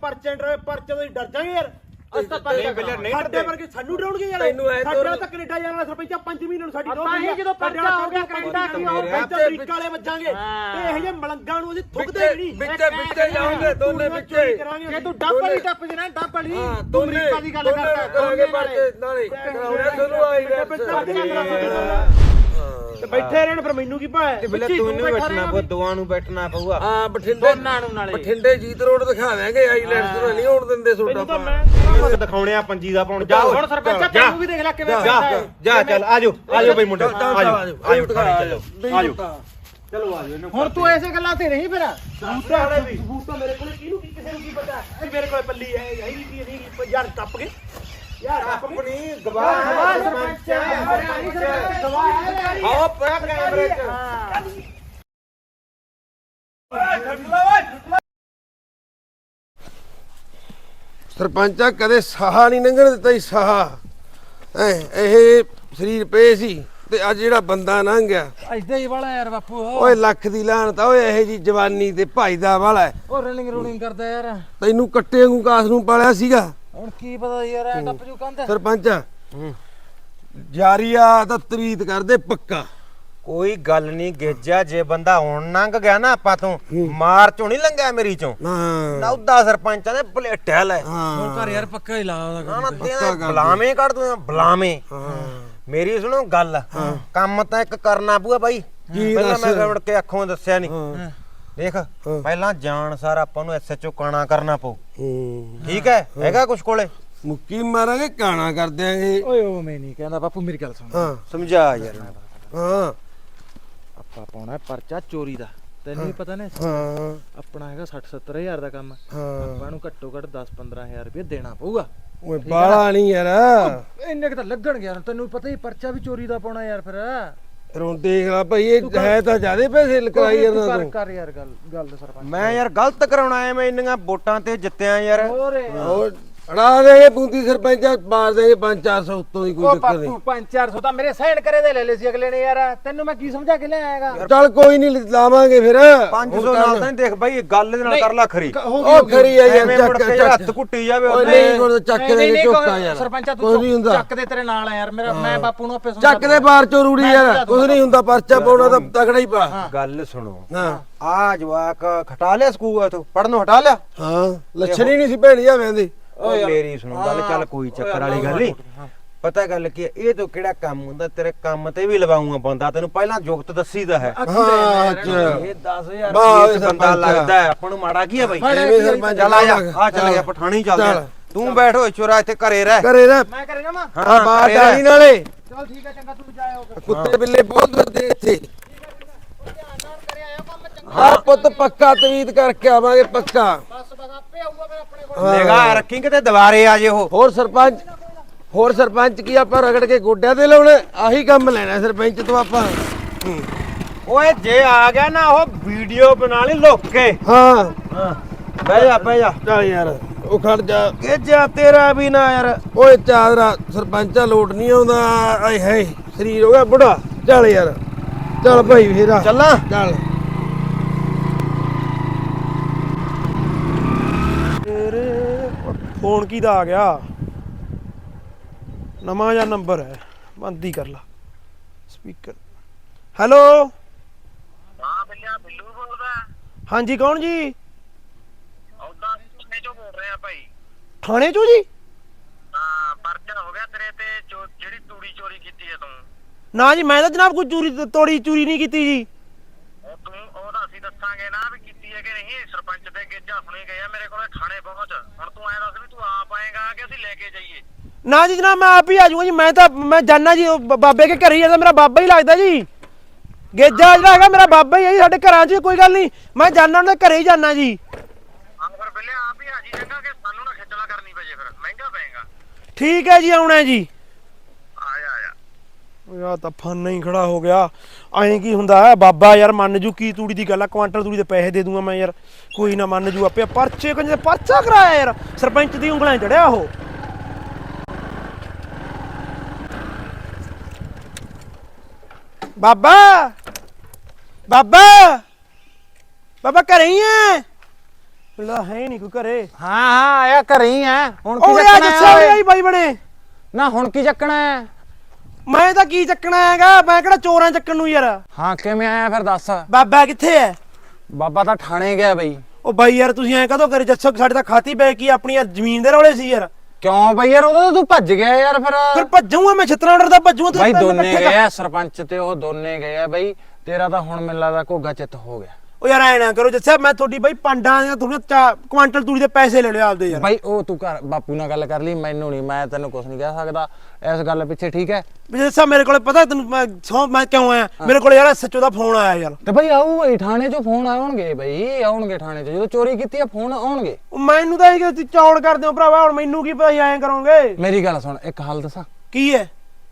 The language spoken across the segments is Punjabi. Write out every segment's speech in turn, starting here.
ਪਰਚੇ ਡਰੇ ਪਰਚੇ ਤੋਂ ਹੀ ਡਰ ਜਾਗੇ ਯਾਰ। ਅਸੀਂ ਤਾਂ ਪਰਚਾ ਕਰਾਂਗੇ। ਸਾਡੇ ਵਰਗੇ ਸਾਨੂੰ ਡਰਾਉਣਗੇ ਯਾਰ। ਤੈਨੂੰ ਐਂ ਸਾਡੇ ਤਾਂ ਕੈਨੇਡਾ ਜਾਣ ਵਾਲਾ ਸਰਪੰਚਾ 5 ਮਹੀਨੇ ਨੂੰ ਸਾਡੀ ਤਾਂ ਹੀ ਜਦੋਂ ਪਰਚਾ ਹੋ ਗਿਆ ਕੈਨੇਡਾ ਕੀ ਹੋ ਗਿਆ ਅਮਰੀਕਾ ਵਾਲੇ ਵੱਜਾਂਗੇ। ਤੇ ਇਹ ਜਿਹੇ ਮਲੰਗਾਂ ਨੂੰ ਅਸੀਂ ਥੁੱਕਦੇ ਵੀ ਨਹੀਂ। ਵਿੱਚੇ ਵਿੱਚੇ ਜਾਓਗੇ ਦੋਨੇ ਵਿੱਚੇ। ਜੇ ਤੂੰ ਡੱਬਲ ਹੀ ਟੱਪ ਜਣਾ ਡੱਬਲ ਹੀ ਹਾਂ ਤੂੰ ਅਮਰੀਕਾ ਦੀ ਗੱਲ ਕਰਦਾ। ਕਰਾਂਗੇ ਪਰਚੇ ਨਾਲੇ ਕਰਾਉਣੇ ਤੁਹਾਨੂੰ ਆਈ ਤੇ ਬੈਠੇ ਰਹਿਣ ਫਿਰ ਮੈਨੂੰ ਕੀ ਭਾਇਆ ਬਿਲੇ ਤੂੰ ਨਹੀਂ ਬੈਠਣਾ ਪਊ ਦੋਆਂ ਨੂੰ ਬੈਠਣਾ ਪਊਗਾ। ਹਾਂ ਬਠਿੰਡੇ ਦੋਨਾਂ ਨੂੰ ਨਾਲੇ। ਬਠਿੰਡੇ ਜੀਤ ਰੋਡ ਦਿਖਾ ਦੇਾਂਗੇ ਆਈਲੈਂਡਸ ਤੋਂ ਨਹੀਂ ਹੋਣ ਦਿੰਦੇ ਮੈਨੂੰ ਸੋਡਾ ਤਾਂ ਮੈਂ ਦਿਖਾਉਣੇ ਆ ਪੰਜੀ ਦਾ ਪਾਉਣ। ਜਾ ਹੁਣ ਸਰਪੰਚਾ ਤੈਨੂੰ ਵੀ ਦੇਖ ਲੈ ਕਿਵੇਂ ਜਾ। ਜਾ। ਚੱਲ ਆਜੋ ਆਜੋ ਬਈ ਮੁੰਡੇ। ਆਜੋ ਆਜੋ, ਚੱਲੋ ਆਜੋ। ਚਲੋ ਆ ਜਾਓ ਹੁਣ ਤੂੰ ਐਸੇ ਗੱਲਾਂ ਤੇ ਨਹੀਂ ਫਿਰ। ਬੂਟਾ ਵਾਲੇ ਵੀ ਬੂਟਾ ਮੇਰੇ ਕੋਲ ਕਿਹਨੂੰ ਕੀ ਕਿਸੇ ਨੂੰ ਕੀ ਪਤਾ? ਮੇਰੇ ਕੋਲ ਪੱਲੀ ਹੈ ਹੈ ਨਹੀਂ ਕੀ ਨਹੀਂ ਯਾਰ ਟੱਪ ਗਏ। ਯਾਰ ਗਵਾਹ ਗਵਾਹ ਸਰਪੰਚ ਹੈ ਗਵਾਹ ਹੈ ਆਓ ਪਿਆ ਕੈਮਰੇ 'ਚ। ਸਰਪੰਚਾ ਕਦੇ ਸਾਹਾ ਨਹੀਂ ਲੰਘਣ ਦਿੱਤਾ ਹੀ ਸਾਹਾ। ਐ ਇਹ ਸਰੀਰ ਪਏ ਸੀ ਤੇ ਅੱਜ ਜਿਹੜਾ ਬੰਦਾ ਲੰਘ ਗਿਆ। ਐਦਾਂ ਹੀ ਵਾਲਾ ਯਾਰ ਬਾਪੂ। ਓਏ ਲੱਖ ਦੀ ਲਾਹਨਤ ਆ ਓਏ ਇਹ ਜੀ ਜਵਾਨੀ ਤੇ ਭਾਈ ਦਾ ਵਾਲਾ। ਉਹ ਰਨਿੰਗ ਰੂਨਿੰਗ ਕਰਦਾ ਯਾਰ। ਤੈਨੂੰ ਕੱਟੇ ਵਾਂਗੂ ਕਾਸ ਨੂੰ ਪਾਲਿਆ ਸੀਗਾ। ਹੁਣ ਕੀ ਪਤਾ ਯਾਰ ਐ ਟੱਪ ਜੂ ਕੰਧ। ਸਰਪੰਚ ਜਾਰੀਆ ਤਾਂ ਤਵੀਤ ਕਰਦੇ ਪੱਕਾ। ਕੋਈ ਗੱਲ ਨਹੀਂ ਗੇਜਾ ਜੇ ਬੰਦਾ ਹੁਣ ਲੰਘ ਗਿਆ ਨਾ ਆਪਾਂ ਤੋਂ ਮਾਰ ਚੋਂ ਨਹੀਂ ਲੰਘਿਆ ਮੇਰੀ ਚੋਂ। ਹਾਂ। ਨੌਦਾ ਸਰਪੰਚਾਂ ਦੇ ਭਲੇਟਿਆ ਲੈ। ਹਾਂ। ਘਰ ਯਾਰ ਪੱਕਾ ਹੀ ਲਾ ਉਹਦਾ ਨਾ ਨਾ ਤੇਰੇ ਗੱਲ ਬਲਾਵੇਂ ਕੱਢ ਦੂੰ ਬਲਾਵੇਂ। ਹਾਂ। ਮੇਰੀ ਸੁਣੋ ਗੱਲ। ਕੰਮ ਤਾਂ ਇੱਕ ਕਰਨਾ ਪਊਗਾ ਬਾਈ। ਪਹਿਲਾਂ? ਮੈਂ ਰਵੜ ਕੇ ਅੱਖੋਂ ਦੱਸਿਆ ਨਹੀਂ। ਹਾਂ। ਦੇਖ ਪਹਿਲਾਂ ਜਾਣ ਸਾਰ ਆਪਾਂ ਨੂੰ ਐਸਐਚਓ ਕਾਣਾ ਕਰਨਾ ਪਊ। ਹੂੰ। ਠੀਕ ਹੈ? ਹੈਗਾ ਕੁਛ ਕੋਲੇ? ਮੁੱਕੀ ਮਾਰਾਂਗੇ ਕਾਣਾ ਕਰ ਦਿਆਂਗੇ। ਓਏ ਉਹ ਮੈਂ ਨਹੀਂ ਕਹਿੰਦਾ ਬਾਪੂ ਮੇਰੀ ਗੱਲ ਸੁਣ। ਹਾਂ। ਸਮਝਾ ਯਾਰ। ਹਾਂ। ਆਪਾਂ ਪਾਉਣਾ ਪਰਚਾ ਚੋਰੀ ਦਾ। ਤੈਨੂੰ ਵੀ ਪਤਾ ਨਾ ਹਾਂ। ਆਪਣਾ ਹੈਗਾ 60 70000 ਦਾ ਕੰਮ। ਹਾਂ। ਆਪਾਂ ਨੂੰ ਘੱਟੋ ਘੱਟ 10 15000 ਰੁਪਏ ਦੇਣਾ ਪਊਗਾ। ਓਏ ਬਾਲਾ ਨਹੀਂ ਯਾਰ। ਇੰਨੇ ਕਿ ਤਾਂ ਲੱਗਣਗੇ ਯਾਰ ਤੈਨੂੰ ਪਤਾ ਹੀ ਪਰਚਾ ਵੀ ਚੋਰੀ ਦਾ ਪਾਉਣਾ ਯਾਰ ਫਿਰ। ਰੋਂ ਦੇਖ ਲੈ ਭਾਈ ਇਹ ਹੈ ਤਾਂ ਜਿਆਦੇ ਪੈਸੇ ਲਕਾਈ ਜਾਂਦਾ ਕਰ ਤੂੰ। ਕਰ ਯਾਰ ਗੱਲ ਗੱਲ ਸਰਪੰਚ ਮੈਂ ਯਾਰ ਗਲਤ ਕਰਾਉਣਾ ਐ ਮੈਂ ਇੰਨੀਆਂ ਵੋਟਾਂ ਤੇ ਜਿੱਤਿਆ ਯਾਰ। ਹੋਰ ਹੋਰ ਅੜਾ ਦੇਗੇ ਬੂੰਦੀ ਸਰਪੰਚਾ ਮਾਰ ਦੇਗੇ 5-400 ਉੱਤੋਂ ਦੀ ਕੋਈ ਉਹ ਚੱਕਰ ਨਹੀਂ। ਬਾਪੂ 5-400 ਤਾਂ ਮੇਰੇ ਸਾਈਨ ਕਰੇ ਦੇ ਲੈ ਲਏ ਸੀ ਅਗਲੇ ਨੇ ਯਾਰ। ਤੈਨੂੰ ਮੈਂ ਕੀ ਸਮਝਾ ਕੇ ਲਿਆਏਗਾ ਚੱਲ ਕੋਈ ਨਹੀਂ ਲਾਵਾਂਗੇ ਫਿਰ। 500 ਨਾਲ ਤਾਂ ਨਹੀਂ ਦੇਖ ਬਾਈ ਗੱਲ ਦੇ ਨਾਲ ਕਰ ਲਾ ਖਰੀ। ਉਹ ਖਰੀ ਆ ਯਾਰ ਐਵੇਂ ਮੁੜ ਚੱਕ ਕੇ ਚੱਕ ਹੱਥ ਕੁੱਟੀ ਜਾਵੇ ਉਹਦੇ। ਨਹੀਂ ਕੋਲ ਚੱਕ ਨਹੀਂ, ਦੇ ਨਹੀਂ, ਝੋਕਾ ਕੋਈ- ਯਾਰ। ਸਰਪੰਚਾ ਕੁਛ ਨਹੀਂ ਤੂੰ ਹੁੰਦਾ। ਚੱਕ ਦੇ ਤੇਰੇ ਨਾਲ ਆ ਯਾਰ ਮੇਰਾ ਮੈਂ ਬਾਪੂ ਨੂੰ ਆਪੇ ਸਮਝਾ ਚੱਕ ਦੇ ਬਾਹਰ ਚੋਂ ਰੂੜੀ ਯਾਰ ਕੁਝ ਨਹੀਂ ਹੁੰਦਾ ਪਰਚਾ ਪਾਉਣਾ ਤਾਂ ਤਗੜਾ ਹੀ ਪਾ। ਗੱਲ ਸੁਣੋ। ਹਾਂ। ਆ ਜਵਾਕ ਹਟਾ ਲਿਆ ਸਕੂਲ ਤੋਂ ਪੜਨੋਂ ਹਟਾ ਲਿਆ? ਹਾਂ ਲੱਛਣ ਹੀ ਨਹੀਂ ਸੀ ਭੈਣੀ ਜਾਵੇਂ ਦੀ। ਓ ਮੇਰੀ ਸੁਣੋ ਗੱਲ ਚੱਲ ਕੋਈ ਚੱਕਰ ਵਾਲੀ ਗੱਲ ਨਹੀਂ। ਪਤਾ ਗੱਲ ਕੀ ਹੈ ਇਹ ਤੋਂ ਕਿਹੜਾ ਕੰਮ ਹੁੰਦਾ ਤੇਰੇ ਕੰਮ ਤੇ ਵੀ ਲਵਾਉਂਗਾ ਬੰਦਾ ਤੈਨੂੰ ਪਹਿਲਾਂ ਜੁਗਤ ਦੱਸੀ ਦਾ ਹੈ। ਹਾਂ ਅੱਛਾ। ਇਹ 10000 ਵਾਹ, ਰੁਪਏ ਬੰਦਾ ਸਰਪੰਚ। ਲੱਗਦਾ ਹੈ ਆਪਾਂ ਨੂੰ ਮਾੜਾ ਕੀ ਹੈ ਬਾਈ? ਸਰਪੰਚ ਚੱਲ ਆ ਜਾ। ਆ ਚੱਲ ਗਿਆ ਪਠਾਣੀ ਚੱਲਦੇ ਚੱਲ। ਆ। ਤੂੰ ਬੈਠ ਓਏ ਚੋਰਾ ਇੱਥੇ ਘਰੇ ਰਹਿ। ਕਰੇ ਨਾ ਮੈਂ ਕਰੇ ਨਾ ਮਾਂ ਹਾਂ ਬਾਹਰ ਘਰੇ ਡਾਲੀ। ਨਾਲੇ। ਚਲ ਠੀਕ ਹੈ ਚੰਗਾ ਤੂੰ ਜਾਇਓ ਕੁੱਤੇ ਬਿੱਲੇ ਬਹੁਤ ਫਿਰਦੇ ਇੱਥੇ। ਆ ਪੁੱਤ ਪੱਕਾ ਤਵੀਤ ਕਰਕੇ ਆਵਾਂਗੇ ਪੱਕਾ। ਬਸ ਬਸ ਆਪੇ ਆਊਗਾ ਫਿਰ ਆਪਣੇ ਕੋਲ। ਨਿਗਾਹ ਰੱਖੀ ਕਿਤੇ ਦੁਬਾਰੇ ਆ ਜੇ ਉਹ। ਹੋਰ ਸਰਪੰਚ ਹੋਰ ਸਰਪੰਚ ਕੀ ਆਪਾਂ ਰਗੜ ਕੇ ਗੋਡਿਆਂ ਤੇ ਲਾਉਣਾ? ਆਹੀ ਕੰਮ ਲੈਣਾ ਸਰਪੰਚ ਤੋਂ ਆਪਾਂ। ਹੂੰ। ਓਏ ਜੇ ਆ ਗਿਆ ਨਾ ਉਹ ਵੀਡੀਓ ਬਣਾ ਲਈ ਲੁੱਕ। ਕੇ ਹਾਂ। ਹਾਂ। ਬਹਿ ਜਾ ਬਹਿ ਜਾ। ਚੱਲ ਯਾਰ ਉਹ ਖੜ ਜਾ। ਕਿ ਜਾ ਤੇਰਾ ਵੀ ਨਾ ਯਾਰ। ਓਏ ਚਾਦਰਾ ਸਰਪੰਚਾ ਲੋਟ ਨਹੀਂ ਆਉਂਦਾ। ਆਏ ਹਾਏ ਸਰੀਰ ਹੋ ਗਿਆ ਬੁੜਾ। ਚੱਲ ਯਾਰ। ਚੱਲ ਭਾਈ ਫੇਰਾ। ਚੱਲਾਂ। ਚੱਲ। ਫੋਨ ਕਿਹਦਾ ਆ ਗਿਆ? ਨਵਾਂ ਜਾਂ ਨੰਬਰ ਹੈ। ਬੰਦ ਹੀ ਕਰ ਲਾ। ਸਪੀਕਰ ਹੈਲੋ ਹਾਂ ਬਿੱਲਿਆ ਬਿੱਲੂ ਬੋਲਦਾ। ਹਾਂਜੀ ਕੌਣ ਜੀ? ਉਹਦਾ ਕਿੰਨੇ ਚੋਂ ਬੋਲ ਰਹੇ ਭਾਈ। ਥਾਣੇ ਚੋਂ ਜੀ? ਹਾਂ ਪਰਚਾ ਹੋ ਗਿਆ ਤੇਰੇ ਤੇ ਜਿਹੜੀ ਤੂੜੀ ਚੋਰੀ ਕੀਤੀ ਹੈ ਤੂੰ। ਨਾ ਜੀ ਮੈਂ ਤਾਂ ਜਨਾਬ ਕੋਈ ਚੋਰੀ ਤੋੜੀ ਚੋਰੀ ਨਹੀਂ ਕੀਤੀ ਜੀ। ਉਹ ਤੂੰ ਉਹਦਾ ਅਸੀਂ ਦੱਸਾਂਗੇ ਨਾ ਵੀ ਹੈ ਕਿ ਨਹੀਂ ਸਰਪੰਚ ਦੇ ਗੇਜਾ ਸੁਣੀ ਗਏ ਆ ਮੇਰੇ ਕੋਲੇ ਥਾਣੇ ਪਹੁੰਚ ਹੁਣ ਤੂੰ ਐਂ ਦੱਸ ਵੀ ਤੂੰ ਆਪ ਆਏਗਾ ਕਿ ਅਸੀਂ ਲੈ ਕੇ ਜਾਈਏ? ਨਾ ਜੀ ਜਨਾਬ ਮੈਂ ਆਪ ਹੀ ਆ ਜਾਊਂਗਾ ਜੀ। ਮੈਂ ਤਾਂ ਮੈਂ ਜਾਨਾ ਜੀ ਉਹ ਬ- ਬਾਬੇ ਕੇ ਘਰੇ ਹੀ ਜਾਂਦਾ ਮੇਰਾ ਬਾਬਾ ਹੀ ਲੱਗਦਾ ਜੀ। ਗੇਜਾ ਜਿਹੜਾ ਹੈਗਾ ਮੇਰਾ ਬਾਬਾ ਹੀ ਹੈ ਜੀ ਸਾਡੇ ਘਰਾਂ 'ਚ ਕੋਈ ਗੱਲ ਨਹੀਂ। ਮੈਂ ਜਾਨਾ ਉਹਨਾਂ ਦੇ ਘਰੇ ਹੀ ਜਾਨਾ ਜੀ। ਹਾਂ ਫਿਰ ਬਿੱਲਿਆ ਆਪ ਹੀ ਆ ਜੀ ਚੰਗਾ ਕਿ ਸਾਨੂੰ ਨਾ ਖੇਚਲਾ ਕਰਨੀ ਪਏ ਫਿਰ। ਮਹਿੰਗਾ ਪਏਗਾ। ਠੀਕ ਹੈ ਜੀ ਆਉਣਾ ਜਾ। ਆ ਤਾਂ ਫਨ ਹੀ ਖੜਾ ਹੋ ਗਿਆ। ਐਂ ਕੀ ਹੁੰਦਾ ਹੈ? ਬਾਬਾ ਯਾਰ ਮੰਨ ਜੂ ਕੀ ਤੂੜੀ ਦੀ ਗੱਲ ਆ ਕੁਆਂਟਲ ਤੂੜੀ ਦੇ ਪੈਸੇ ਦੇ ਦੂੰਗਾ ਮੈਂ ਯਾਰ। ਕੋਈ ਨਾ ਮੰਨ ਜੂ ਆਪੇ। ਪਰਚੇ ਕੰਜੇ ਪਰਚਾ ਕਰਾਇਆ ਯਾਰ। ਸਰਪੰਚ ਦੀ ਉਂਗਲਾਂ 'ਚ ਚੜਿਆ ਉਹ। ਬਾਬਾ! ਬਾਬਾ! ਬਾਬਾ ਘਰੇ ਹੀ ਐ? ਲਾ ਹੈ ਨਹੀਂ ਕੋਈ ਘਰੇ। ਹਾਂ ਹਾਂ ਆਇਆ ਘਰੇ ਹੀ ਆ ਹੁਣ ਕੀ ਚੱਕਣਾ ਹੈ ਬਾਈ ਬਣੇ। ਨਾ ਹੁਣ ਕੀ ਚੱਕਣਾ ਹੈ ਮੈਂ ਤਾਂ ਕੀ ਚੱਕਣਾ ਹੈਗਾ? ਮੈਂ ਕਿਹੜਾ ਚੋਰਾਂ ਚੱਕਣ ਨੂੰ ਯਾਰ? ਹਾਂ ਕਿਵੇਂ ਆਇਆ ਫਿਰ ਦੱਸ? ਬਾਬਾ ਕਿੱਥੇ ਐ? ਬਾਬਾ ਤਾਂ ਥਾਣੇ ਗਿਆ ਬਈ। ਉਹ ਬਾਈ ਯਾਰ ਤੁਸੀਂ ਐਂ ਕਦੋਂ ਕਰੇ? ਜੱਸੋ ਸਾਡੇ ਤਾਂ ਖਾਤੀ ਪੈ ਕੀ ਆਪਣੀ ਯਾਰ ਜ਼ਮੀਨ ਦੇ ਰੌਲੇ ਸੀ ਯਾਰ। ਕਿਉਂ ਬਈ ਯਾਰ ਉਦੋਂ ਤਾਂ ਤੂੰ ਭੱਜ ਗਿਆ ਯਾਰ ਫਿਰ। ਫਿਰ ਭੱਜੂਗਾ ਮੈਂ ਛਤਰਾ ਆਰਡਰ ਦਾ ਭੱਜੂਗਾ ਬਾਈ ਦੋਨੇ ਗਏ ਆ ਸਰਪੰਚ ਤੇ ਉਹ ਦੋਨੇ ਗਏ ਆ ਬਈ। ਤੇਰਾ ਤਾਂ ਹੁਣ ਮੈਨੂੰ ਲੱਗਦਾ ਘੋਗਾ ਚਿੱਤ ਹੋ ਗਿਆ। ਉਹ ਯਾਰ ਐ ਨਾ ਕਰੋ ਜੱਸਾ ਮੈਂ ਤੁਹਾਡੀ ਬਾਈ ਪੰਡਾਂ ਦੀਆਂ ਤੁਹਾਡੀਆਂ ਕੁਆਂਟਲ ਤੂੜੀ ਦੇ ਪੈਸੇ ਲੈ ਲਿਓ ਆਪਦੇ ਯਾਰ। ਬਾਈ ਉਹ ਤੂੰ ਘਰ ਬਾਪੂ ਨਾਲ ਗੱਲ ਕਰ ਲਈ ਮੈਨੂੰ ਨਹੀਂ ਮੈਂ ਤੈਨੂੰ ਕੁਝ ਨਹੀਂ ਕਹਿ ਸਕਦਾ। ਇਸ ਗੱਲ ਪਿੱਛੇ ਠੀਕ ਹੈ? ਜੱਸਾ ਮੇਰੇ ਕੋਲੇ ਪਤਾ ਤੈਨੂੰ ਮੈਂ ਸਹੁੰ- ਮੈਂ ਕਿਉਂ ਆਇਆ? ਮੇਰੇ ਕੋਲੇ ਯਾਰ ਸੱਚੋ ਦਾ ਫੋਨ ਆਇਆ ਯਾਰ। ਤੇ ਬਈ ਆਊ ਬਈ ਥਾਣੇ 'ਚੋਂ ਫੋਨ ਆਉਣਗੇ ਬਈ ਆਉਣਗੇ ਥਾਣੇ 'ਚ। ਜਦੋਂ ਚੋਰੀ ਕੀਤੀ ਆ ਫੋਨ ਆਉਣਗੇ। ਉਹ ਮੈਨੂੰ ਤਾਂ ਇਹ ਕਿ ਚੌੜ ਕਰਦੇ ਹੋ ਭਰਾਵਾ ਹੁਣ ਮੈਨੂੰ ਕੀ ਪਤਾ ਸੀ ਐਂ ਕਰੋਗੇ? ਮੇਰੀ ਗੱਲ ਸੁਣ ਇੱਕ ਹਾਲ ਦੱਸਾਂ? ਕੀ ਹੈ?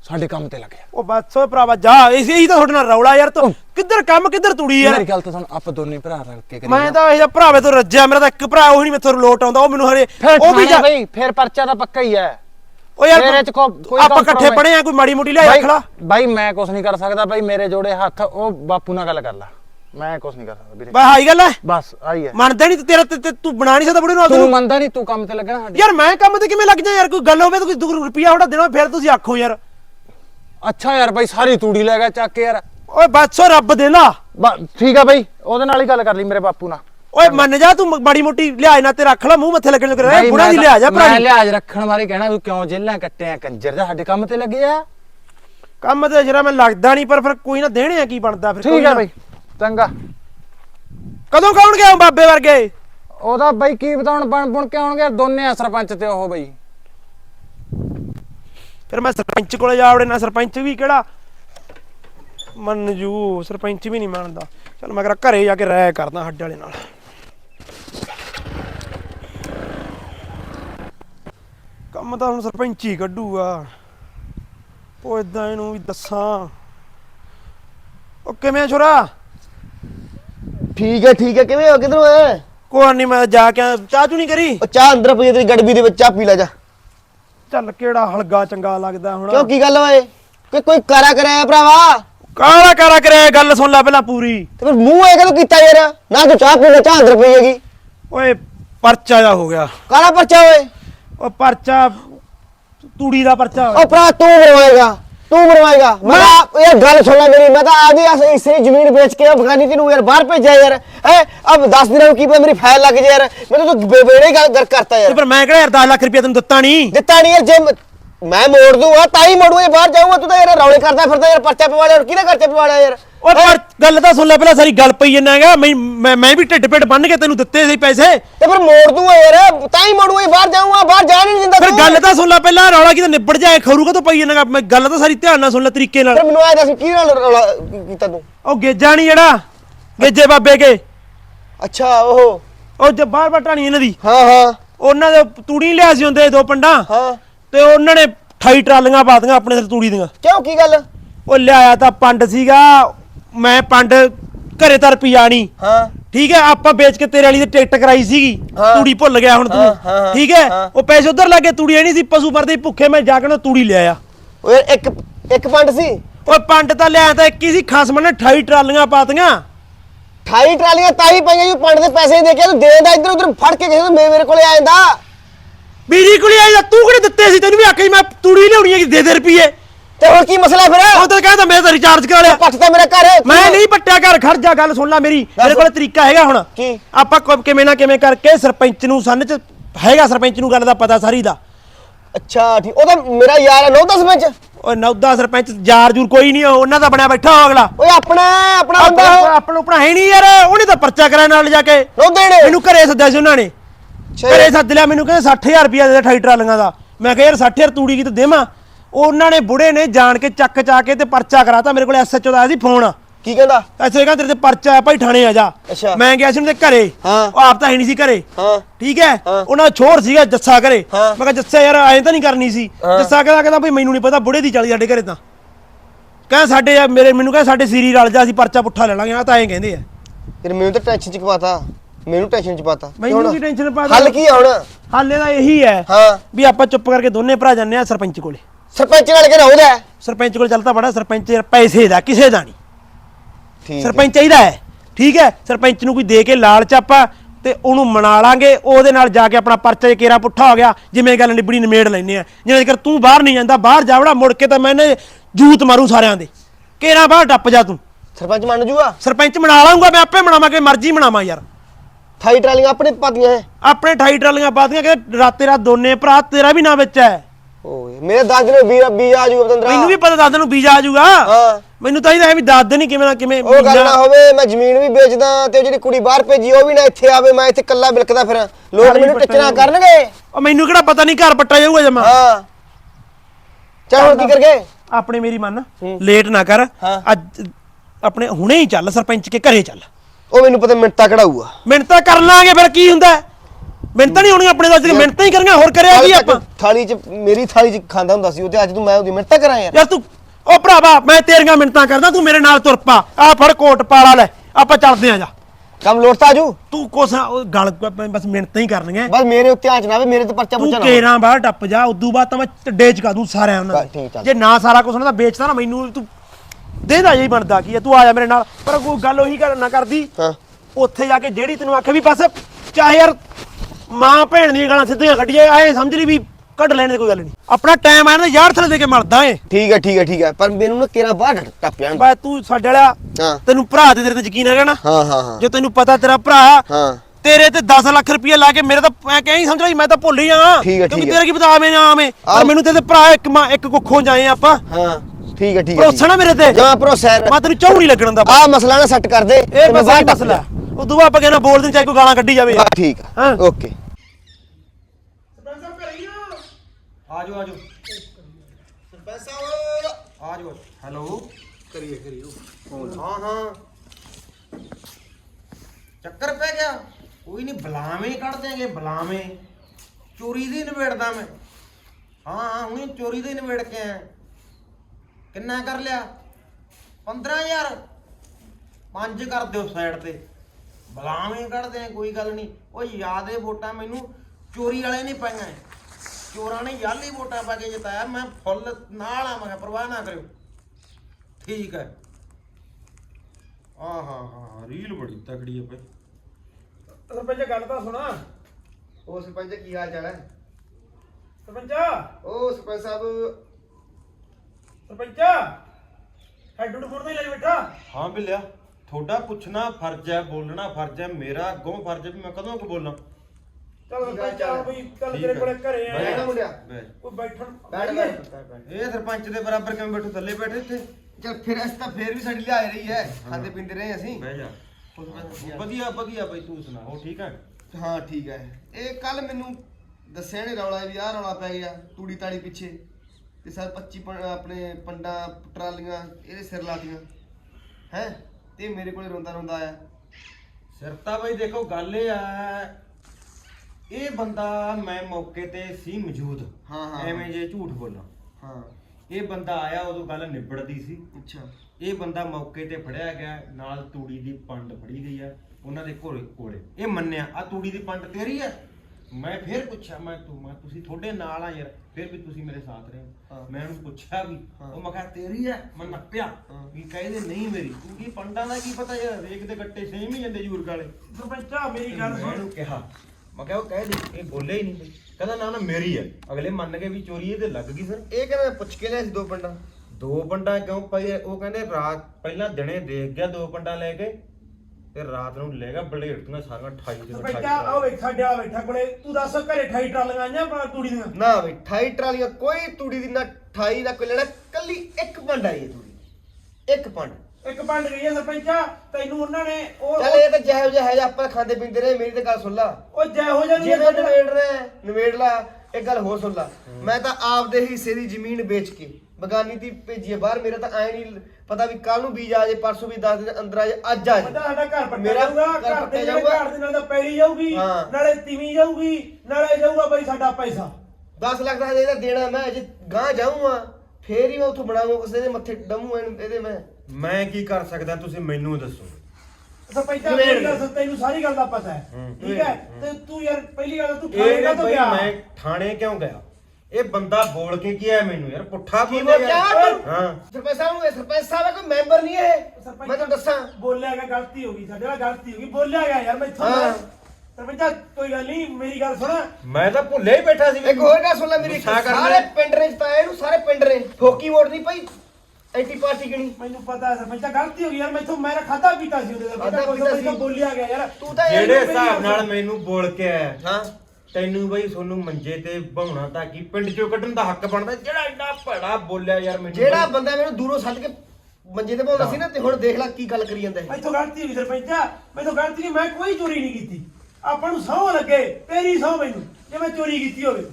ਸਾਡੇ ਕੰਮ ਤੇ ਲੱਗਿਆ ਉਹ ਬਸ ਓਏ ਭਰਾਵਾ ਜਾ ਇਸੇ ਹੀ ਤਾਂ ਤੁਹਾਡੇ ਨਾਲ ਰੌਲਾ ਯਾਰ ਤੂੰ ਕਿੱਧਰ ਕੰਮ ਕਿੱਧਰ ਤੁੜੀ ਯਾਰ? ਮੇਰੀ ਗੱਲ ਤਾਂ ਸੁਣ ਆਪਾਂ ਦੋਨੇ ਭਰਾ ਰਲ ਕੇ ਕਰੀਏ। ਮੈਂ ਤਾਂ ਇਹ ਭਰਾਵੇ ਤੋਂ ਰੱਜਿਆ ਮੇਰਾ ਤਾਂ ਇੱਕ ਭਰਾ ਉਹ ਨਹੀਂ ਮੈਥੋਂ ਲੋਟ ਆਉਂਦਾ ਉਹ ਮੈਨੂੰ ਹਰੇ ਫਿਰ ਉਹ ਵੀ ਜਾ ਬਈ ਫਿਰ ਪਰਚਾ ਤਾਂ ਪੱਕਾ ਹੀ ਹੈ। ਉਹ ਯਾਰ ਆਪਾਂ ਇਕੱਠੇ ਪੜੇ ਆ ਕੋਈ ਮਾੜੀ ਮੋਟੀ ਲਿਆ ਬਾਈ- ਰੱਖ ਲਾ। ਬਾਈ ਮੈਂ ਕੁਝ ਨਹੀਂ ਕਰ ਸਕਦਾ ਬਾਈ ਮੇਰੇ ਜੋੜੇ ਹੱਥ ਉਹ ਬਾਪੂ ਨਾਲ ਗੱਲ ਕਰ ਲੈ। ਮੈਂ ਕੁਝ ਨਹੀਂ ਕਰ ਸਕਦਾ ਵੀਰੇ। ਬਸ ਆਈ ਗੱਲ ਹੈ? ਬਸ ਆਈ ਹੈ। ਮੰਨਦਾ ਨਹੀਂ ਤੇਰਾ ਤੇ- ਤੇ ਤੂੰ ਬਣਾ ਨਹੀਂ ਸਕਦਾ ਬੁੜੀ ਨੂੰ ਤੂੰ ਮੰਨਦਾ ਨਹੀਂ ਤੂੰ ਕੰਮ ਤੇ ਲੱਗਣਾ ਸਾਡੀ ਯਾਰ ਮੈਂ ਕੰਮ ਤੇ ਕਿਵੇਂ ਲੱਗ ਜਾ ਯਾਰ ਕੋਈ ਗੱਲ ਹੋਵੇ ਤਾਂ ਕੋਈ 2 ਰੁਪਿਆ ਹੋੜਾ ਦੇਣਾ ਫਿਰ ਤੁਸੀਂ ਆਖੋ ਯਾਰ। ਅੱਛਾ ਯਾਰ ਬਾਈ ਸਾਰੀ ਤੂੜੀ ਲੈ ਗਿਆ ਚੱਕ ਕੇ ਯਾਰ। ਓਏ ਬਸ ਓ ਰੱਬ ਦੇ ਬਸ ਠੀਕ ਆ ਬਾਈ ਉਹਦੇ ਨਾਲ ਹੀ ਗੱਲ ਕਰ ਲਈ ਮੇਰੇ ਬਾਪੂ ਨਾਲ। ਓਏ ਮੰਨ ਜਾ ਤੂੰ ਮਾੜੀ ਮੋਟੀ ਲਿਆਜ ਨਾ ਤੇ ਰੱਖ ਲੈ ਮੂੰਹ ਮੱਥੇ ਲੱਗਣ ਨੂੰ ਕਰੇ ਬਾਈ, ਬੁੜਾ ਮੈਂ ਦੀ ਤਾਂ- ਲਿਆਜ ਆ ਮੈਂ ਭਰਾ ਲਿਹਾਜ਼ ਰੱਖਣ ਬਾਰੇ ਕਹਿਣਾ ਤੂੰ ਕਿਉਂ ਜੇਲਾਂ ਕੱਟਿਆ ਕੰਜਰ ਦਾ ਸਾਡੇ ਕੰਮ ਤੇ ਲੱਗੇ ਆ? ਕੰਮ ਤੇ ਜਰਾ ਮੈਂ ਲੱਗਦਾ ਨਹੀਂ ਪਰ ਫਿਰ ਕੋਈ ਨਾ ਦੇਣੇ ਆ ਕੀ ਬਣਦਾ ਫਿਰ ਕੋਈ ਠੀਕ ਨਾ। ਆ ਬਾਈ ਚੰਗਾ। ਕਦੋਂ ਕੌਣ ਗਿਆ ਬਾਬੇ ਵਰਗੇ? ਉਹਦਾ ਬਾਈ ਕੀ ਬਤਾਉਣ ਬਣ ਬਣ ਕੇ ਆਉਣਗੇ ਦੋਨੇ ਆ ਸਰਪੰਚ ਤੇ ਉਹ ਬਾਈ। ਫਿਰ ਮੈਂ ਸਰਪੰਚ ਕੋਲੇ ਜਾ ਵੜੇ ਨਾ ਸਰਪੰਚ ਵੀ ਕਿਹੜਾ? ਮੰਨ ਜੂ ਸਰਪੰਚ ਵੀ ਨਹੀਂ ਮੰਨਦਾ। ਚਲ ਮੈਂ ਕਰਾਂ ਘਰੇ ਜਾ ਕੇ ਰਾਇ ਕਰਦਾ ਹੱਡ ਵਾਲੇ ਨਾਲ। ਕੰਮ ਤਾਂ ਹੁਣ ਸਰਪੰਚ ਹੀ ਕੱਢੂਗਾ। ਉਹ ਇਦਾਂ ਇਹਨੂੰ ਵੀ ਦੱਸਾਂ। ਉਹ ਕਿਵੇਂ ਛੋਰਾ? ਠੀਕ ਹੈ ਠੀਕ ਹੈ। ਕਿਵੇਂ ਹੋ? ਕਿਧਰੋਂ ਆਇਆ? ਕੋਈ ਨਹੀਂ ਮੈਂ ਜਾ ਕੇ। ਚਾਹ ਚੂ ਨਹੀਂ ਕਰੀ? ਉਹ ਚਾਹ ਅੰਦਰ ਪਈ ਹੈ ਤੇਰੀ ਗੜਬੀ ਦੇ ਵਿੱਚ ਚਾਹ ਪੀ ਲੈ ਜਾ। ਚੱਲ ਕਿਹੜਾ ਹਲਗਾ ਚੰਗਾ ਲੱਗਦਾ ਹੁਣ? ਕਿਉਂ ਕੀ ਗੱਲ ਓਏ? ਕਿ ਕੋਈ ਕਾਰਾ ਕਰਾਇਆ ਭਰਾਵਾ? ਕਾਲਾ ਕਾਲਾ ਕਰਿਆ? ਗੱਲ ਸੁਣ ਲੈ ਪਹਿਲਾਂ ਪੂਰੀ। ਤੇ ਫਿਰ ਮੂੰਹ ਐ ਕਦੋਂ ਕੀਤਾ ਯਾਰ? ਨਾ ਤੂੰ ਚਾਹ ਪੀ ਲੈ ਚਾਹ ਅੰਦਰ ਪਈ ਹੈਗੀ। ਓਏ ਪਰਚਾ ਜਾ ਹੋ ਗਿਆ। ਕਾਰਾ ਪਰਚਾ ਓਏ? ਉਹ ਪਰਚਾ ਤੂੜੀ ਦਾ ਪਰਚਾ। ਉਹ ਭਰਾ ਤੂੰ ਬਣਵਾਏਗਾ। ਤੂੰ ਬਣਵਾਏਗਾ? ਮੈਂ ਤਾਂ- ਯਾਰ ਗੱਲ ਸੁਣ ਲੈ ਮੇਰੀ ਮੈਂ ਤਾਂ ਆਦੀ ਇਸੇ ਜ਼ਮੀਨ ਵੇਚ ਕੇ ਬਗਾਨੀ ਤੈਨੂੰ ਯਾਰ ਬਾਹਰ ਭੇਜਿਆ ਯਾਰ। ਹੈ? ਅਬ 10 ਦਿਨਾਂ ਨੂੰ ਕੀ ਪਤਾ ਮੇਰੀ ਫਾਈਲ ਲੱਗ ਜੇ ਯਾਰ। ਮੈਨੂੰ ਤੂੰ ਬੇੜੇ ਗੱਲ ਕਰ ਕਰਤਾ ਯਾਰ। ਪਰ ਮੈਂ ਕਿਹੜਾ ਯਾਰ 10 ਲੱਖ ਰੁਪਇਆ ਤੈਨੂੰ ਦਿੱਤਾ ਨਹੀਂ? ਦਿੱਤਾ ਨਹੀਂ ਯਾਰ ਜੇ ਮ- ਮੋੜ ਦੂੰਗਾ ਤਾਂ ਹੀ ਮੋੜੂਗਾ ਬਾਹਰ ਜਾਊਂਗਾ ਤੂੰ ਤਾਂ ਯਾਰ ਰੌਲੇ ਕਰਦਾ ਫਿਰਦਾ ਯਾਰ ਪਰਚਾ ਪਵਾ ਲਿਆ ਕਿਹਦਾ ਖਰਚਾ ਪਵਾ ਲਿਆ ਯਾਰ। ਓਏ ਪਰ ਗੱਲ ਤਾਂ ਸੁਣ ਲੈ ਪਹਿਲਾਂ ਸਾਰੀ ਗੱਲ ਪਈ ਜੰਨਾ ਹੈਗਾ। ਮੈਂ ਮੈਂ- ਵੀ ਢਿੱਡ ਪਿੱਟ ਬੰਨ ਕੇ ਤੈਨੂੰ ਦਿੱਤੇ ਸੀ ਪੈਸੇ। ਤੇ ਫਿਰ ਮੋੜ ਦੂੰਗਾ ਯਾਰ। ਤਾਂ ਹੀ ਮੋੜੂਗਾ ਜੇ ਬਾਹਰ ਜਾਊਂਗਾ ਬਾਹਰ ਜਾਣ ਨਹੀਂ ਦਿੰਦਾ ਫਿਰ। ਗੱਲ ਤਾਂ ਸੁਣ ਲੈ ਪਹਿਲਾਂ ਰੌਲਾ ਕਿਤੇ ਨਿਬੜ ਜਾਏ ਖਰੂ ਤੋਂ ਪਈ ਜੰਨਾ ਮੈਂ ਗੱਲ ਤਾਂ ਸਾਰੀ ਧਿਆਨ ਨਾਲ ਸੁਣ ਲੈ ਤਰੀਕੇ ਨਾਲ। ਫਿਰ ਮੈਨੂੰ ਆਇਆ ਦੱਸ ਕੀ ਨਾਲ ਰੌਲਾ ਕੀਤਾ ਤੂੰ? ਉਹ ਗੇਜਾ ਨਹੀਂ ਜਿਹੜਾ ਗੇਜੇ ਬਾਬੇ ਕੇ। ਅੱਛਾ ਉਹ ਉਹ ਜੇ ਬਾਹਰ ਬਟਾਣੀ ਇਹਨਾਂ ਦੀ। ਹਾਂ ਹਾਂ। ਉਹਨਾਂ ਦੇ ਤੂੜੀ ਲਿਆ ਸੀ ਹੁੰਦੇ ਦੋ ਪੰਡਾਂ। ਹਾਂ। ਤੇ ਉਹਨਾਂ ਨੇ 28 ਟਰਾਲੀਆਂ ਪਾਤੀਆਂ ਆਪਣੇ ਸਿਰ ਤੂੜੀ ਦੀਆਂ। ਕਿਉਂ ਕੀ ਗੱਲ? ਉਹ ਲਿਆਇਆ ਤਾਂ ਪੰਡ ਸੀਗਾ ਮੈਂ ਪੰਡ ਘਰੇ ਤਰ ਪਿਆਣੀ ਹਾਂ। ਠੀਕ ਹੈ ਆਪਾਂ ਵੇਚ ਕੇ ਤੇਰੇ ਵਾਲੀ ਦੀ ਟਿਕਟ ਕਰਾਈ ਸੀਗੀ। ਹਾਂ। ਤੂੜੀ ਭੁੱਲ ਗਿਆ ਹੁਣ ਹਾਂ, ਤੂੰ ਹਾਂ, ਠੀਕ ਹੈ ਹਾਂ। ਉਹ ਪੈਸੇ ਉਧਰ ਲੱਗੇ ਤੂੜੀ ਨਹੀਂ ਸੀ ਪਸ਼ੂ ਪਰਦੇ ਭੁੱਖੇ ਮੈਂ ਜਾ ਕੇ ਨਾ ਤੂੜੀ ਲਿਆਇਆ ਉਹ ਯਾਰ ਇੱਕ ਇੱਕ ਪੰਡ ਸੀ? ਓਏ ਪੰਡ ਤਾਂ ਲਿਆ ਤਾਂ ਇੱਕ ਹੀ ਸੀ ਖਸਮ ਨੇ 28 ਟਰਾਲੀਆਂ ਪਾਤੀਆਂ। 28 ਟਰਾਲੀਆਂ ਤਾਂ ਹੀ ਪਈਆਂ ਜੀ ਪੰਡ ਦੇ ਪੈਸੇ ਦੇ ਕੇ ਤੂੰ ਦੇਂਦਾ ਇੱਧਰ ਉੱਧਰ ਫੜ ਕੇ ਕਿਸੇ ਤੋਂ ਮੇਰੇ ਮੇਰੇ ਕੋਲੇ ਆ ਜਾਂਦਾ। ਬੀਜੀ ਕੁੜੀ ਆਈ ਤਾਂ ਤੂੰ ਕਿਹੜੇ ਦਿੱਤੇ ਸੀ? ਤੈਨੂੰ ਵੀ ਆਖਿਆ ਸੀ ਮੈਂ ਤੂੜੀ ਲਿਆਉਣੀ ਹੈ ਕਿ ਦੇ ਦੇ ਰੁਪਏ ਤੇ ਹੁਣ ਕੀ ਮਸਲਾ ਫਿਰ? ਉਹ ਤਾਂ ਕਹਿੰਦਾ ਮੈਂ ਤਾਂ ਰਿਚਾਰਜ ਕਰਾ ਲਿਆ। ਪੱਟ ਤਾਂ ਮੇਰਾ ਘਰ ਹੈ। ਮੈਂ ਨਹੀਂ ਪੱਟਿਆ ਘਰ ਖੜ ਜਾ ਗੱਲ ਸੁਣ ਲੈ ਮੇਰੀ। ਮੇਰੇ ਕੋਲ ਤਰੀਕਾ ਹੈਗਾ ਹੁਣ। ਕੀ? ਆਪਾਂ ਕੋ- ਕਿਵੇਂ ਨਾ ਕਿਵੇਂ ਕਰਕੇ ਸਰਪੰਚ ਨੂੰ ਸੰਨ ਚ ਹੈਗਾ ਸਰਪੰਚ ਨੂੰ ਗੱਲ ਦਾ ਪਤਾ ਸਾਰੀ ਦਾ। ਅੱਛਾ ਠੀਕ। ਉਹ ਤਾਂ ਮੇਰਾ ਯਾਰ ਹੈ 9 10 ਵਿੱਚ ਓਏ ਨੌਦਾ ਸਰਪੰਚ ਯਾਰ ਜੂਰ ਕੋਈ ਨਹੀਂ ਉਹਨਾਂ ਦਾ ਬਣਿਆ ਬੈਠਾ ਹੋ ਅਗਲਾ। ਓਏ ਆਪਣਾ ਆਪਣਾ ਬੰਦਾ ਨੂੰ ਆਪਣਾ ਹੈ ਨਹੀਂ ਯਾਰ ਉਹਨੇ ਤਾਂ ਪਰਚਾ ਕਰਾਇਆ ਨਾਲ ਜਾ ਕੇ। ਨੋ। ਦੇਣੇ ਮੈਨੂੰ ਘਰੇ ਸੱਦਿਆ ਸੀ ਉਹਨਾਂ ਨੇ। ਅੱਛਾ। ਘਰੇ ਸੱਦ ਲਿਆ ਮੈਨੂੰ ਕਹਿੰਦੇ 60000 ਰੁਪਇਆ ਦੇ 28 ਟਰਾਲੀਆਂ ਦਾ। ਮੈਂ ਕਿਹਾ ਯਾਰ 60000 ਤੂੜੀ ਕੀ ਤੇ ਦੇਵਾਂ? ਉਹਨਾਂ ਨੇ ਬੁੜੇ ਨੇ ਜਾਣ ਕੇ ਚੱਕ ਚਾ ਕੇ ਤੇ ਪਰਚਾ ਕਰਾਤਾ। ਮੇਰੇ ਕੋਲ ਐਸਐਚਓ ਦਾ ਆਇਆ ਸੀ ਫੋਨ। ਕੀ ਕਹਿੰਦਾ? ਐਸੇ ਕਹਿੰਦਾ ਤੇਰੇ ਤੇ ਪਰਚਾ ਆ ਭਾਈ ਥਾਣੇ ਆ ਜਾ। ਅੱਛਾ। ਮੈਂ ਗਿਆ ਸੀ ਉਹਨਾਂ ਦੇ ਘਰੇ। ਹਾਂ। ਉਹ ਆਪ ਤਾਂ ਹੈ ਨਹੀਂ ਸੀ ਘਰੇ। ਹਾਂ। ਠੀਕ ਹੈ। ਉਹਨਾਂ ਦਾ ਛੋਰ ਸੀਗਾ ਜੱਸਾ ਘਰੇ। ਹਾਂ। ਮੈਂ ਕਿਹਾ ਜੱਸਾ ਯਾਰ ਐਂ ਤਾਂ ਨਹੀਂ ਕਰਨੀ ਸੀ। ਜੱਸਾ ਕਹਿੰਦਾ ਕਹਿੰਦਾ ਭਈ ਮੈਨੂੰ ਨਹੀਂ ਪਤਾ ਬੁੜੇ ਦੀ ਚੱਲੀ ਸਾਡੇ ਘਰੇ ਤਾਂ। ਕਹਿੰਦਾ ਸਾਡੇ ਯਾਰ ਮੇਰੇ ਮੈਨੂੰ ਕਹਿੰਦਾ ਸਾਡੇ ਸੀਰੀ ਰਲ ਜਾ ਅਸੀਂ ਪਰਚਾ ਪੁੱਠਾ ਲੈ ਲਾਂਗੇ। ਆ ਤਾਂ ਐਂ ਕਹਿੰਦੇ ਆ। ਫਿਰ ਮੈਨੂੰ ਤਾਂ ਟੈਨਸ਼ਨ ਚ ਪਾਤਾ ਮੈਨੂੰ ਟੈਨਸ਼ਨ ਚ ਪਾਤਾ ਮੈਨੂੰ ਹੁਣ? ਕੀ ਟੈਨਸ਼ਨ ਪਾ ਹੱਲ ਕੀ ਆ ਹੁਣ? ਹਾਲੇ ਦਾ ਇਹੀ ਹੈ ਹਾਂ। ਵੀ ਆਪਾਂ ਚੁੱਪ ਕਰਕੇ ਦੋਨੇ ਭਰਾ ਜਾਂਦੇ ਆ ਸਰਪੰਚ ਕੋਲੇ। ਸਰਪੰਚ ਨਾਲ ਕਿਹੜਾ ਉਹਦਾ? ਹੈ? ਸਰਪੰਚ ਕੋਲ ਚੱਲਦਾ ਬੜਾ ਸਰਪੰਚ ਪੈਸੇ ਦਾ ਕਿਸੇ ਦਾ ਨਹੀਂ। ਠੀਕ ਹੈ। ਸਰਪੰਚ ਚਾਹੀਦਾ ਹੈ ਠੀਕ ਹੈ? ਸਰਪੰਚ ਨੂੰ ਕੋਈ ਦੇ ਕੇ ਲਾਲਚ ਆਪਾਂ ਤੇ ਉਹਨੂੰ ਮਨਾ ਲਾਂਗੇ ਉਹਦੇ ਨਾਲ ਜਾ ਕੇ ਆਪਣਾ ਪਰਚਾ ਕੇਰਾ ਪੁੱਠਾ ਹੋ ਗਿਆ ਜਿਵੇਂ ਗੱਲ ਨਿਬੜੀ ਨਿਮੇੜ ਲੈਨੇ ਆ। ਜਿਵੇਂ ਕਰ ਤੂੰ ਬਾਹਰ ਨਹੀਂ ਜਾਂਦਾ ਬਾਹਰ ਜਾਵੜਾ ਮੁੜ ਕੇ ਤਾਂ ਮੈਨੇ ਜੂਤ ਮਾਰੂ ਸਾਰਿਆਂ ਦੇ। ਕੇਰਾ ਬਾਹਰ ਟੱਪ ਜਾ ਤੂੰ। ਸਰਪੰਚ ਮੰਨ ਜੂਗਾ? ਸਰਪੰਚ ਮਨਾ ਲਾਂਗਾ ਮੈਂ ਆਪੇ ਮਨਾਵਾਂ ਕਿ ਮਰਜ਼ੀ ਮਨਾਵਾਂ ਯਾਰ। ਥਾਈ ਟਰਾਲੀਆਂ ਆਪਣੇ ਪਾਦੀਆਂ ਹੈ ਆਪਣੇ 28 ਟਰਾਲੀਆਂ ਪਾਦੀਆਂ ਕਿ ਰਾਤੇ ਰਾਤ ਦੋਨੇ ਭਰਾ ਤੇਰਾ ਵੀ ਨਾ ਵਿੱਚ ਹੈ। ਓਏ ਮੇਰੇ ਦਾਦੇ ਨੇ ਵੀਰ ਬੀਜ ਆ ਜੂਗਾ ਬਤੰਦਰਾ ਮੈਨੂੰ ਵੀ ਪਤਾ ਦਾਦੇ ਨੂੰ ਵੀਜ਼ਾ ਆ ਜਾਊਗਾ ਹਾਂ। ਮੈਨੂੰ ਤਾਂ ਹੈ ਵੀ ਦਾਦੇ ਨਹੀਂ ਕਿਵੇਂ ਨਾ ਕਿਵੇਂ ਉਹ ਗੱਲ ਨਾ ਹੋਵੇ ਮੈਂ ਜ਼ਮੀਨ ਵੀ ਵੇਚਦਾ ਤੇ ਉਹ ਜਿਹੜੀ ਕੁੜੀ ਬਾਹਰ ਭੇਜੀ ਉਹ ਵੀ ਨਾ ਇੱਥੇ ਆਵੇ ਮੈਂ ਇੱਥੇ ਕੱਲਾ ਬਿਲਕਦਾ ਫਿਰਾਂ। ਲੋਕ ਮੈਨੂੰ ਟਿੱਚਣਾ ਕਰਨਗੇ। ਉਹ ਮੈਨੂੰ ਕਿਹੜਾ ਪਤਾ ਨਹੀਂ ਘਰ ਪੱਟਾ ਜਾਊਗਾ ਜਮਾ। ਹਾਂ। ਚੱਲ ਹੁਣ ਕੀ ਕਰ ਗਏ ਆਪਣੇ ਮੇਰੀ ਮੰਨ। ਲੇਟ ਨਾ ਕਰ। ਹਾਂ। ਅੱਜ ਆਪਣੇ ਹੁਣੇ ਹੀ ਚੱਲ ਸਰਪੰਚ ਕੇ ਘਰੇ ਚੱਲ। ਉਹ ਮੈਨੂੰ ਪਤਾ ਮਿੰਟਾ ਕਢਾਊਗਾ। ਮਿਹਨਤਾਂ ਕਰ ਲਾਂਗੇ ਫਿਰ ਕੀ ਹੁੰਦਾ? ਹੈ? ਮਿਹਨਤਾਂ ਨਹੀਂ ਹੋਣੀਆਂ ਆਪਣੇ ਦਾ ਅੱਜ ਮਿਹਨਤਾਂ ਹੀ ਕਰਾਂਗੇ ਹੋਰ ਕਰਿਆ ਕੀ ਆਪਾਂ? ਥਾਲੀ ਚ ਮੇਰੀ ਥਾਲੀ ਚ ਖਾਂਦਾ ਹੁੰਦਾ ਸੀ ਉਹ ਤੇ ਅੱਜ ਤੂੰ ਮੈਂ ਉਹਦੀ ਮਿੰਟਾ ਕਰਾਂ ਯਾਰ। ਯਾਰ ਤੂੰ ਉਹ ਭਰਾਵਾ ਮੈਂ ਤੇਰੀਆਂ ਮਿਹਨਤਾਂ ਕਰਦਾ ਤੂੰ ਮੇਰੇ ਨਾਲ ਤੁਰ ਪਾ। ਆ ਫੜ ਕੋਟ ਪਾਲਾ ਲੈ ਆਪਾਂ ਚੱਲਦੇ ਆ ਜਾ। ਕੰਮ ਲੋਟਤਾ ਆਜੂ ਤੂੰ ਕੁਛ ਨਾ- ਉਹ ਗੱਲ ਬਸ ਮਿਹਨਤਾਂ ਹੀ ਕਰਨੀਆਂ। ਬਸ ਮੇਰੇ ਉੱਤੇ ਆਂਚ ਨਾ ਆਵੇ ਮੇਰੇ ਤੇ ਪਰਚਾ ਤੂੰ ਪੁੱਛਣਾ ਕੇਰਾਂ ਬਾਹਰ ਟੱਪ ਜਾ ਉਦੋਂ ਬਾਅਦ ਤਾਂ ਮੈਂ ਟੱਡੇ ਚ ਕਾ ਦੂੰ ਸਾਰਿਆਂ ਉਹਨਾਂ ਚੱਲ ਦੇ। ਠੀਕ ਚੱਲ। ਜੇ ਨਾ ਸਾਰਾ ਕੁਝ ਉਹਨਾਂ ਦਾ ਵੇਚਦਾ ਨਾ ਮੈਨੂੰ ਤੂੰ ਦੇਦਾ ਹੀ ਬਣਦਾ ਕੀ ਹੈ ਤੂੰ ਆ ਜਾ ਮੇਰੇ ਨਾਲ। ਪਰ ਕੋਈ ਗੱਲ ਉਹੀ ਗੱਲ ਨਾ ਕਰਦੀ। ਹਾਂ। ਉੱਥੇ ਜਾ ਕੇ ਜਿਹੜੀ ਤੈਨੂੰ ਆਖੇ ਵੀ ਬਸ ਚਾਹੇ ਯਾਰ ਮਾਂ ਭੈਣ ਦੀਆਂ ਗਾਲਾਂ ਸਿੱਧੀਆਂ ਕੱਢੀਏ ਐ ਸਮਝ ਲਈ ਵੀ ਕੱਢ ਲੈਣ ਦੀ ਕੋਈ ਗੱਲ ਨਹੀਂ। ਆਪਣਾ ਟਾਈਮ ਆਇਆ ਨਾ ਯਾਰ ਥਲੇ ਦੇ ਕੇ ਮਲਦਾ ਏ ਠੀਕ ਹੈ ਠੀਕ ਹੈ ਠੀਕ ਹੈ ਪਰ ਮੈਨੂੰ ਨਾ ਕੇਰਾ ਬਾਹਰ ਟੱਪ ਜਾਣ ਬਾ ਤੂੰ ਸਾਡੇ ਵਾਲਾ ਹਾਂ। ਤੈਨੂੰ ਭਰਾ ਤੇ ਤੇਰੇ ਤੇ ਯਕੀਨ ਹੈਗਾ ਨਾ? ਹਾਂ ਹਾਂ ਹਾਂ। ਜੇ ਤੈਨੂੰ ਪਤਾ ਤੇਰਾ ਭਰਾ ਹਾਂ। ਤੇਰੇ ਤੇ 10 ਲੱਖ ਰੁਪਏ ਲਾ ਕੇ ਮੇਰੇ ਤਾਂ ਮੈਂ ਕਹੀਂ ਸਮਝ ਲਈ ਮੈਂ ਤਾਂ ਭੁੱਲ ਹੀ ਆ ਹੈ, ਕਿਉਂਕਿ ਹੈ। ਤੇਰੇ ਕੀ ਪਤਾ ਆਵੇਂ ਨਾ ਆਵੇਂ। ਪਰ ਮੈਨੂੰ ਤੇਰੇ ਭਰਾ ਇੱਕ ਮਾਂ ਇੱਕ ਕੁੱਖੋਂ ਜਾਏ ਆਪਾਂ। ਹਾਂ ਠੀਕ ਹੈ ਠੀਕ ਹੈ ਭਰੋਸਾ ਨਾ ਮੇਰੇ ਤੇ। ਜਮਾ ਭਰੋਸਾ ਹੈ ਮੈਂ ਤੈਨੂੰ ਚੌ ਨਹੀਂ ਲੱਗਣ ਦਾ ਆ ਮਸਲਾ ਨਾ ਸੈੱਟ ਕਰ ਦੇ ਇਹ ਮਸਲਾ? ਜਾ। ਉਦੋਂ ਬਾਅਦ ਆਪਾਂ ਕਹਿੰਦਾ ਬੋਲ ਦਿਨ ਚਾਹੇ ਕੋਈ ਗਾਲਾਂ ਕੱਢੀ ਜਾਵੇ। ਬਸ ਠੀਕ ਹਾਂ। ਹੈ। ਓਕੇ। ਆਜੋ ਆਜੋ। ਸਰਪੰਚ ਸਾਹਿਬ ਆਜੋ। ਹੈਲੋ। ਕਰੀਏ ਕਰੀਏ। ਹਾਂ ਹਾਂ। ਚੱਕਰ ਪੈ ਗਿਆ। ਕੋਈ ਨਹੀਂ ਬਲਾਵੇਂ ਕੱਢ ਦੇਗੇ ਬਲਾਵੇਂ। ਚੋਰੀ ਦੀ ਨਿਬੇੜਦਾ ਮੈਂ। ਹਾਂ ਹਾਂ ਹੁਣੀ ਚੋਰੀ ਦੀ ਨਿਬੇੜ ਕੇ ਆਇਆ। ਕਿੰਨਾ ਕਰ ਲਿਆ? 15000 ਪੰਜ ਕਰ ਦਿਓ ਸਾਈਡ ਤੇ। ਬਲਾਵੇਂ ਕੱਢਦੇ ਆ ਕੋਈ ਗੱਲ ਨਹੀਂ। ਉਹ ਯਾਦ ਇਹ ਵੋਟਾਂ ਮੈਨੂੰ ਚੋਰੀ ਵਾਲੇ ਨਹੀਂ ਪਾਈਆਂ ਚੋਰਾਂ ਨੇ ਯਾਲੀ ਵੋਟਾਂ ਪਾ ਕੇ ਜਿਤਾਇਆ। ਮੈਂ ਫੁੱਲ ਨਾਲ ਆ ਮੈਂ ਪਰਵਾਹ ਨਾ ਕਰਿਓ। ਠੀਕ ਹੈ। ਆ ਹਾਂ ਹਾਂ ਰੀਲ ਬੜੀ ਤਕੜੀ ਹੈ ਭਾਈ। ਸਰਪੰਚ ਗੱਲ ਤਾਂ ਸੁਣਾ। ਉਹ ਸਰਪੰਚ ਕੀ ਹਾਲ ਚਾਲ ਹੈ? ਸਰਪੰਚ। ਉਹ ਸਰਪੰਚ ਸਾਹਿਬ। ਸਰਪੰਚ ਹੈਡ ਨੂੰ ਫੋਨ ਤੇ ਲੈ ਬੈਠਾ। ਹਾਂ ਬਿਲਿਆ ਤੁਹਾਡਾ ਪੁੱਛਣਾ ਫਰਜ਼ ਹੈ ਬੋਲਣਾ ਫਰਜ਼ ਹੈ ਮੇਰਾ ਅੱਗੋਂ ਫਰਜ਼ ਹੈ ਵੀ ਮੈਂ ਕਦੋਂ ਕੁ ਬੋਲਾਂ। ਚੱਲ ਠੀਕ ਆ, ਸਰਪੰਚ ਚੱਲ। ਆ ਬਈ ਕੱਲ ਠੀਕ ਤੇਰੇ ਆ। ਕੋਲੇ ਘਰੇ ਬਹਿ ਆਇਆ ਜਾ। ਮੁੰਡਿਆ। ਬੈ। ਕੋਈ ਬੈਠਣ ਬੈਠ ਬੈਠੀਏ? ਬੈਠ ਇਹ ਸਰਪੰਚ ਦੇ ਬਰਾਬਰ ਕਿਵੇਂ ਬੈਠੋ? ਥੱਲੇ ਬੈਠੇ ਇੱਥੇ। ਚਲ ਫਿਰ ਅਸੀਂ ਤਾਂ ਫੇਰ ਵੀ ਸਾਡੀ ਲਿਆ ਰਹੀ ਹੈ। ਖਾਂਦੇ ਪੀਂਦੇ ਰਹੇ ਅਸੀਂ। ਬਹਿ ਜਾ। ਵਧੀਆ। ਵਧੀਆ ਬਈ ਤੂੰ ਸੁਣਾ। ਹੋ ਠੀਕ ਹੈ ਹਾਂ ਠੀਕ ਹੈ। ਇਹ ਕੱਲ ਮੈਨੂੰ ਦੱਸਿਆ ਨੇ ਰੌਲਾ ਵੀ ਆਹ ਰੌਲਾ ਪੈ ਗਿਆ ਤੂੜੀ ਤਾੜੀ ਪਿੱਛੇ। ਤੇ ਸਰ 25 ਪੰ- ਆਪਣੇ ਪੰਡਾ ਟਰਾਲੀਆਂ ਇਹਦੇ ਸਿਰ ਲਾਤੀਆਂ। ਹੈ? ਤੇ ਮੇਰੇ ਕੋਲੇ ਰੋਂਦਾ ਰੋਂਦਾ ਆਇਆ। ਸਿਰਤਾ ਬਈ ਦੇਖੋ ਗੱਲ ਇਹ ਆ ਇਹ ਬੰਦਾ ਮੈਂ ਮੌਕੇ ਤੇ ਸੀ ਮੌਜੂਦ। ਹਾਂ, ਹਾਂ, ਐਵੇਂ ਜੇ ਝੂਠ ਬੋਲਾਂ। ਹਾਂ। ਇਹ ਬੰਦਾ ਆਇਆ ਉਦੋਂ ਗੱਲ ਨਿਬੜਦੀ ਸੀ। ਅੱਛਾ। ਇਹ ਬੰਦਾ ਮੌਕੇ ਤੇ ਫੜਿਆ ਗਿਆ ਨਾਲ ਤੂੜੀ ਦੀ ਪੰਡ ਫੜੀ ਗਈ ਆ ਉਹਨਾਂ ਦੇ ਕੋਲੇ ਕੋਲੇ। ਇਹ ਮੰਨਿਆ ਆ ਤੂੜੀ ਦੀ ਪੰਡ ਤੇਰੀ ਆ? ਮੈਂ ਫਿਰ ਪੁੱਛਿਆ ਮੈਂ ਤੂੰ ਮੈਂ ਤੁਸੀਂ ਤੁਹਾਡੇ ਨਾਲ ਆ ਯਾਰ ਫਿਰ ਵੀ ਤੁਸੀਂ ਮੇਰੇ ਸਾਥ ਰਹੇ ਹੋ। ਮੈਂ ਉਹਨੂੰ ਪੁੱਛਿਆ ਵੀ। ਉਹ ਮੈਂ ਕਿਹਾ ਤੇਰੀ ਆ ਮੈਂ ਨੱਪਿਆ। ਵੀ ਕਹਿੰਦੇ ਨਹੀਂ ਮੇਰੀ। ਤੂੜੀ ਪੰਡਾਂ ਦਾ ਕੀ ਪਤਾ ਯਾਰ ਰੇਕ ਦੇ ਗੱਟੇ ਸੇਮ ਹੀ ਜਾਂਦੇ ਜੂਰ ਕਾਲੇ ਸਰਪੰਚ ਮੇਰੀ ਗੱਲ ਸੁਣ। ਉਹਨੂੰ ਕਿਹਾ ਮੈਂ ਕਿਹਾ ਉਹ ਕਹਿ ਦੇ ਇਹ ਬੋਲੇ ਹੀ ਨਹੀਂ ਕਹਿੰਦਾ ਨਾ ਨਾ ਮੇਰੀ ਹੈ ਅਗਲੇ ਮੰਨ ਗਏ ਵੀ ਚੋਰੀ ਇਹਦੇ ਲੱਗ ਗਈ ਫਿਰ ਇਹ ਕਹਿੰਦਾ ਪੁੱਛ ਕੇ ਲਿਆ ਸੀ ਦੋ ਪੰਡਾ। ਦੋ ਪੰਡਾਂ ਕਿਉਂ ਪਈ ਉਹ ਕਹਿੰਦੇ ਰਾਤ ਪਹਿਲਾਂ ਦਿਨੇ ਦੇਖ ਗਿਆ ਦੋ ਪੰਡਾਂ ਲੈ ਕੇ। ਤੇ ਰਾਤ ਨੂੰ ਲੈ ਗਿਆ ਬਲੇਡ ਤੋਂ ਸਾਰੀਆਂ 28 ਦੇ ਸਰਪੰਚ ਆ ਵੇਖ ਬੈਠਾ ਕੋਲੇ। ਤੂੰ ਦੱਸ ਘਰੇ 28 ਟਰਾਲੀਆਂ ਆਈਆਂ ਆਪਣਾ ਤੂੜੀ ਦੀਆਂ? ਨਾ ਬਈ 28 ਟਰਾਲੀਆਂ ਕੋਈ ਤੂੜੀ ਦੀ ਨਾ 28 ਦਾ ਕੋਈ ਲੈਣਾ ਕੱਲੀ ਇੱਕ ਪੰਡ ਆਈ ਹੈ ਤੂੜੀ। ਇੱਕ ਪੰਡ। ਇੱਕ ਪੰਡ ਗਈ ਆ ਸਰਪੰਚ ਤੈਨੂੰ ਉਹਨਾਂ ਨੇ ਉਹ ਚੱਲ ਇਹ ਤਾਂ ਜਿਹੋ ਜਿਹਾ ਹੈ ਜਿਹਾ ਆਪਾਂ ਖਾਂਦੇ ਪੀਂਦੇ ਰਹੇ ਮੇਰੀ ਤਾਂ ਗੱਲ ਸੁਣ ਲਾ। ਉਹ ਜੈ ਹੋ ਜਾਣੀ ਜਿਵੇਂ ਨਵੇੜ ਰਿਹਾ ਨਵੇੜ ਲਾ ਇੱਕ ਗੱਲ ਹੋਰ ਸੁਣ ਲਾ। ਮੈਂ ਤਾਂ ਆਪਦੇ ਹਿੱਸੇ ਦੀ ਜ਼ਮੀਨ ਵੇਚ ਕੇ ਬਗਾਨੀ ਦੀ ਭੇਜੀ ਬਾਹਰ ਮੇਰਾ ਤਾਂ ਐ ਨਹੀਂ ਪਤਾ ਵੀ ਕੱਲ ਨੂੰ ਬੀਜ ਆ ਜੇ ਪਰਸੋਂ ਵੀ 10 ਦਿਨ ਅੰਦਰ ਆ ਜੇ ਅੱਜ ਆ ਜੇ ਸਾਡਾ ਘਰ ਪੱਟਿਆ ਮੇਰਾ ਜਾਊਗਾ ਘਰ ਘਰ ਦੇ ਪੱਟਿਆ ਜਿਹੜੇ ਜਾਊਗਾ। ਘਰ ਦੇ ਨਾਲ ਤਾਂ ਪੈਰੀ ਜਾਊਗੀ ਹਾਂ। ਨਾਲੇ ਤਿਵੀ ਜਾਊਗੀ ਨਾਲੇ ਜਾਊਗਾ ਬਈ ਸਾਡਾ ਪੈਸਾ 10 ਲੱਖ ਦਾ ਹਜੇ ਇਹਦਾ ਦੇਣਾ ਮੈਂ ਅਜੇ ਗਾਂ ਜਾਊਂਗਾ ਫੇਰ ਹੀ ਮੈਂ ਉੱਥੋਂ ਬਣਾਉਂਗਾ ਕਿਸੇ ਦੇ ਮੱਥੇ ਡਮੂ ਇਹਦੇ ਮੈਂ ਮੈਂ ਕੀ ਕਰ ਸਕਦਾ ਤੁਸੀਂ ਮੈਨੂੰ ਦੱਸੋ ਸਰਪੰਚ ਨਵੇੜ ਮੇਰੀ। ਗੱਲ ਸੁਣ, ਤੈਨੂੰ ਸਾਰੀ ਗੱਲ ਦਾ ਪਤਾ ਹੈ ਹੂੰ। ਠੀਕ ਹੈ ਤੇ ਤੂੰ ਯਾਰ ਪਹਿਲੀ ਗੱਲ ਤੂੰ ਇਹ ਖਾਏਗਾ ਨੇ ਤਾਂ ਬਈ ਗਿਆ ਮੈਂ ਥਾਣੇ ਕਿਉਂ ਗਿਆ ਇਹ ਬੰਦਾ ਬੋਲ ਕੇ ਕੀ ਆਇਆ ਮੈਨੂੰ ਯਾਰ? ਪੁੱਠਾ ਕੀ ਬੋਲਿਆ ਯਾਰ। ਹਾਂ। ਸਰਪੰਚ ਸਾਹਿਬ ਨੂੰ ਇਹ ਸਰਪੰਚ ਸਾਹਿਬ ਹੈ ਕੋਈ ਮੈਂਬਰ ਨਹੀਂ ਹੈ ਇਹ? ਸਰਪੰਚ ਮੈਂ ਤੁਹਾਨੂੰ ਦੱਸਾਂ। ਬੋਲਿਆ ਗਿਆ ਗਲਤੀ ਹੋ ਗਈ ਸਾਡੇ ਨਾਲ ਗਲਤੀ ਹੋ ਗਈ ਬੋਲਿਆ ਗਿਆ ਯਾਰ ਮੈਥੋਂ ਹਾਂ। ਸਰਪੰਚਾ ਕੋਈ ਗੱਲ ਨਹੀਂ ਮੇਰੀ ਗੱਲ ਸੁਣ। ਮੈਂ ਤਾਂ ਭੁੱਲੇ ਹੀ ਬੈਠਾ ਸੀ ਇੱਕ ਹੋਰ ਗੱਲ ਸੁਣ ਲੈ ਮੇਰੀ ਗੁੱਸਾ ਕਰਨਾ ਸਾਰੇ ਪਿੰਡ ਨੇ ਜਿਤਾਇਆ ਇਹਨੂੰ ਸਾਰੇ ਪਿੰਡ ਨੇ। ਫੋਕੀ ਵੋਟ ਨਹੀਂ ਪਈ। ਐਂਟੀ ਪਾਰਟੀ ਗਣੀ। ਮੈਨੂੰ ਪਤਾ ਹੈ ਸਰਪੰਚਾ ਗਲਤੀ ਹੋ ਗਈ ਯਾਰ ਮੈਥੋਂ ਮੇਰਾ ਖਾਦਾ ਪੀਤਾ ਸੀ ਉਹਦੇ ਦਾ ਖਾਧਾ ਪੀਤਾ ਸੀ। ਬੋਲਿਆ ਗਿਆ ਯਾਰ। ਤੂੰ ਤਾਂ ਜਿਹੜੇ ਇਹਨੂੰ ਹਿਸਾਬ ਨਾਲ ਮੈਨੂੰ ਬੋਲ ਕੇ ਆਇਆ। ਹਾਂ। ਤੈਨੂੰ ਬਈ ਤੁਹਾਨੂੰ ਮੰਜੇ ਤੇ ਬਾਉਣਾ ਤਾਂ ਕੀ ਪਿੰਡ ਚੋਂ ਕੱਢਣ ਦਾ ਹੱਕ ਬਣਦਾ ਜਿਹੜਾ ਇੰਨਾ ਭੜਾ ਬੋਲਿਆ ਯਾਰ ਮੈਨੂੰ ਜਿਹੜਾ। ਬੰਦਾ ਮੈਨੂੰ ਦੂਰੋਂ ਸੱਦ ਕੇ ਮੰਜੇ ਤੇ ਬੋਲਦਾ ਸੀ ਨਾ ਤੇ ਹੁਣ ਦੇਖ ਲੈ ਕੀ ਗੱਲ ਕਰੀ ਜਾਂਦਾ ਇਹ। ਮੈਥੋਂ ਗਲਤੀ ਹੋ ਗਈ ਸਰਪੰਚਾ ਮੈਥੋਂ ਗਲਤੀ ਨਹੀਂ ਮੈਂ ਕੋਈ ਚੋਰੀ ਨਹੀਂ ਕੀਤੀ। ਆਪਾਂ ਨੂੰ ਸਹੁੰ ਲੱਗੇ ਤੇਰੀ ਸਹੁੰ ਮੈਨੂੰ ਜੇ ਮੈਂ ਚੋਰੀ ਕੀਤੀ ਹੋਵੇ।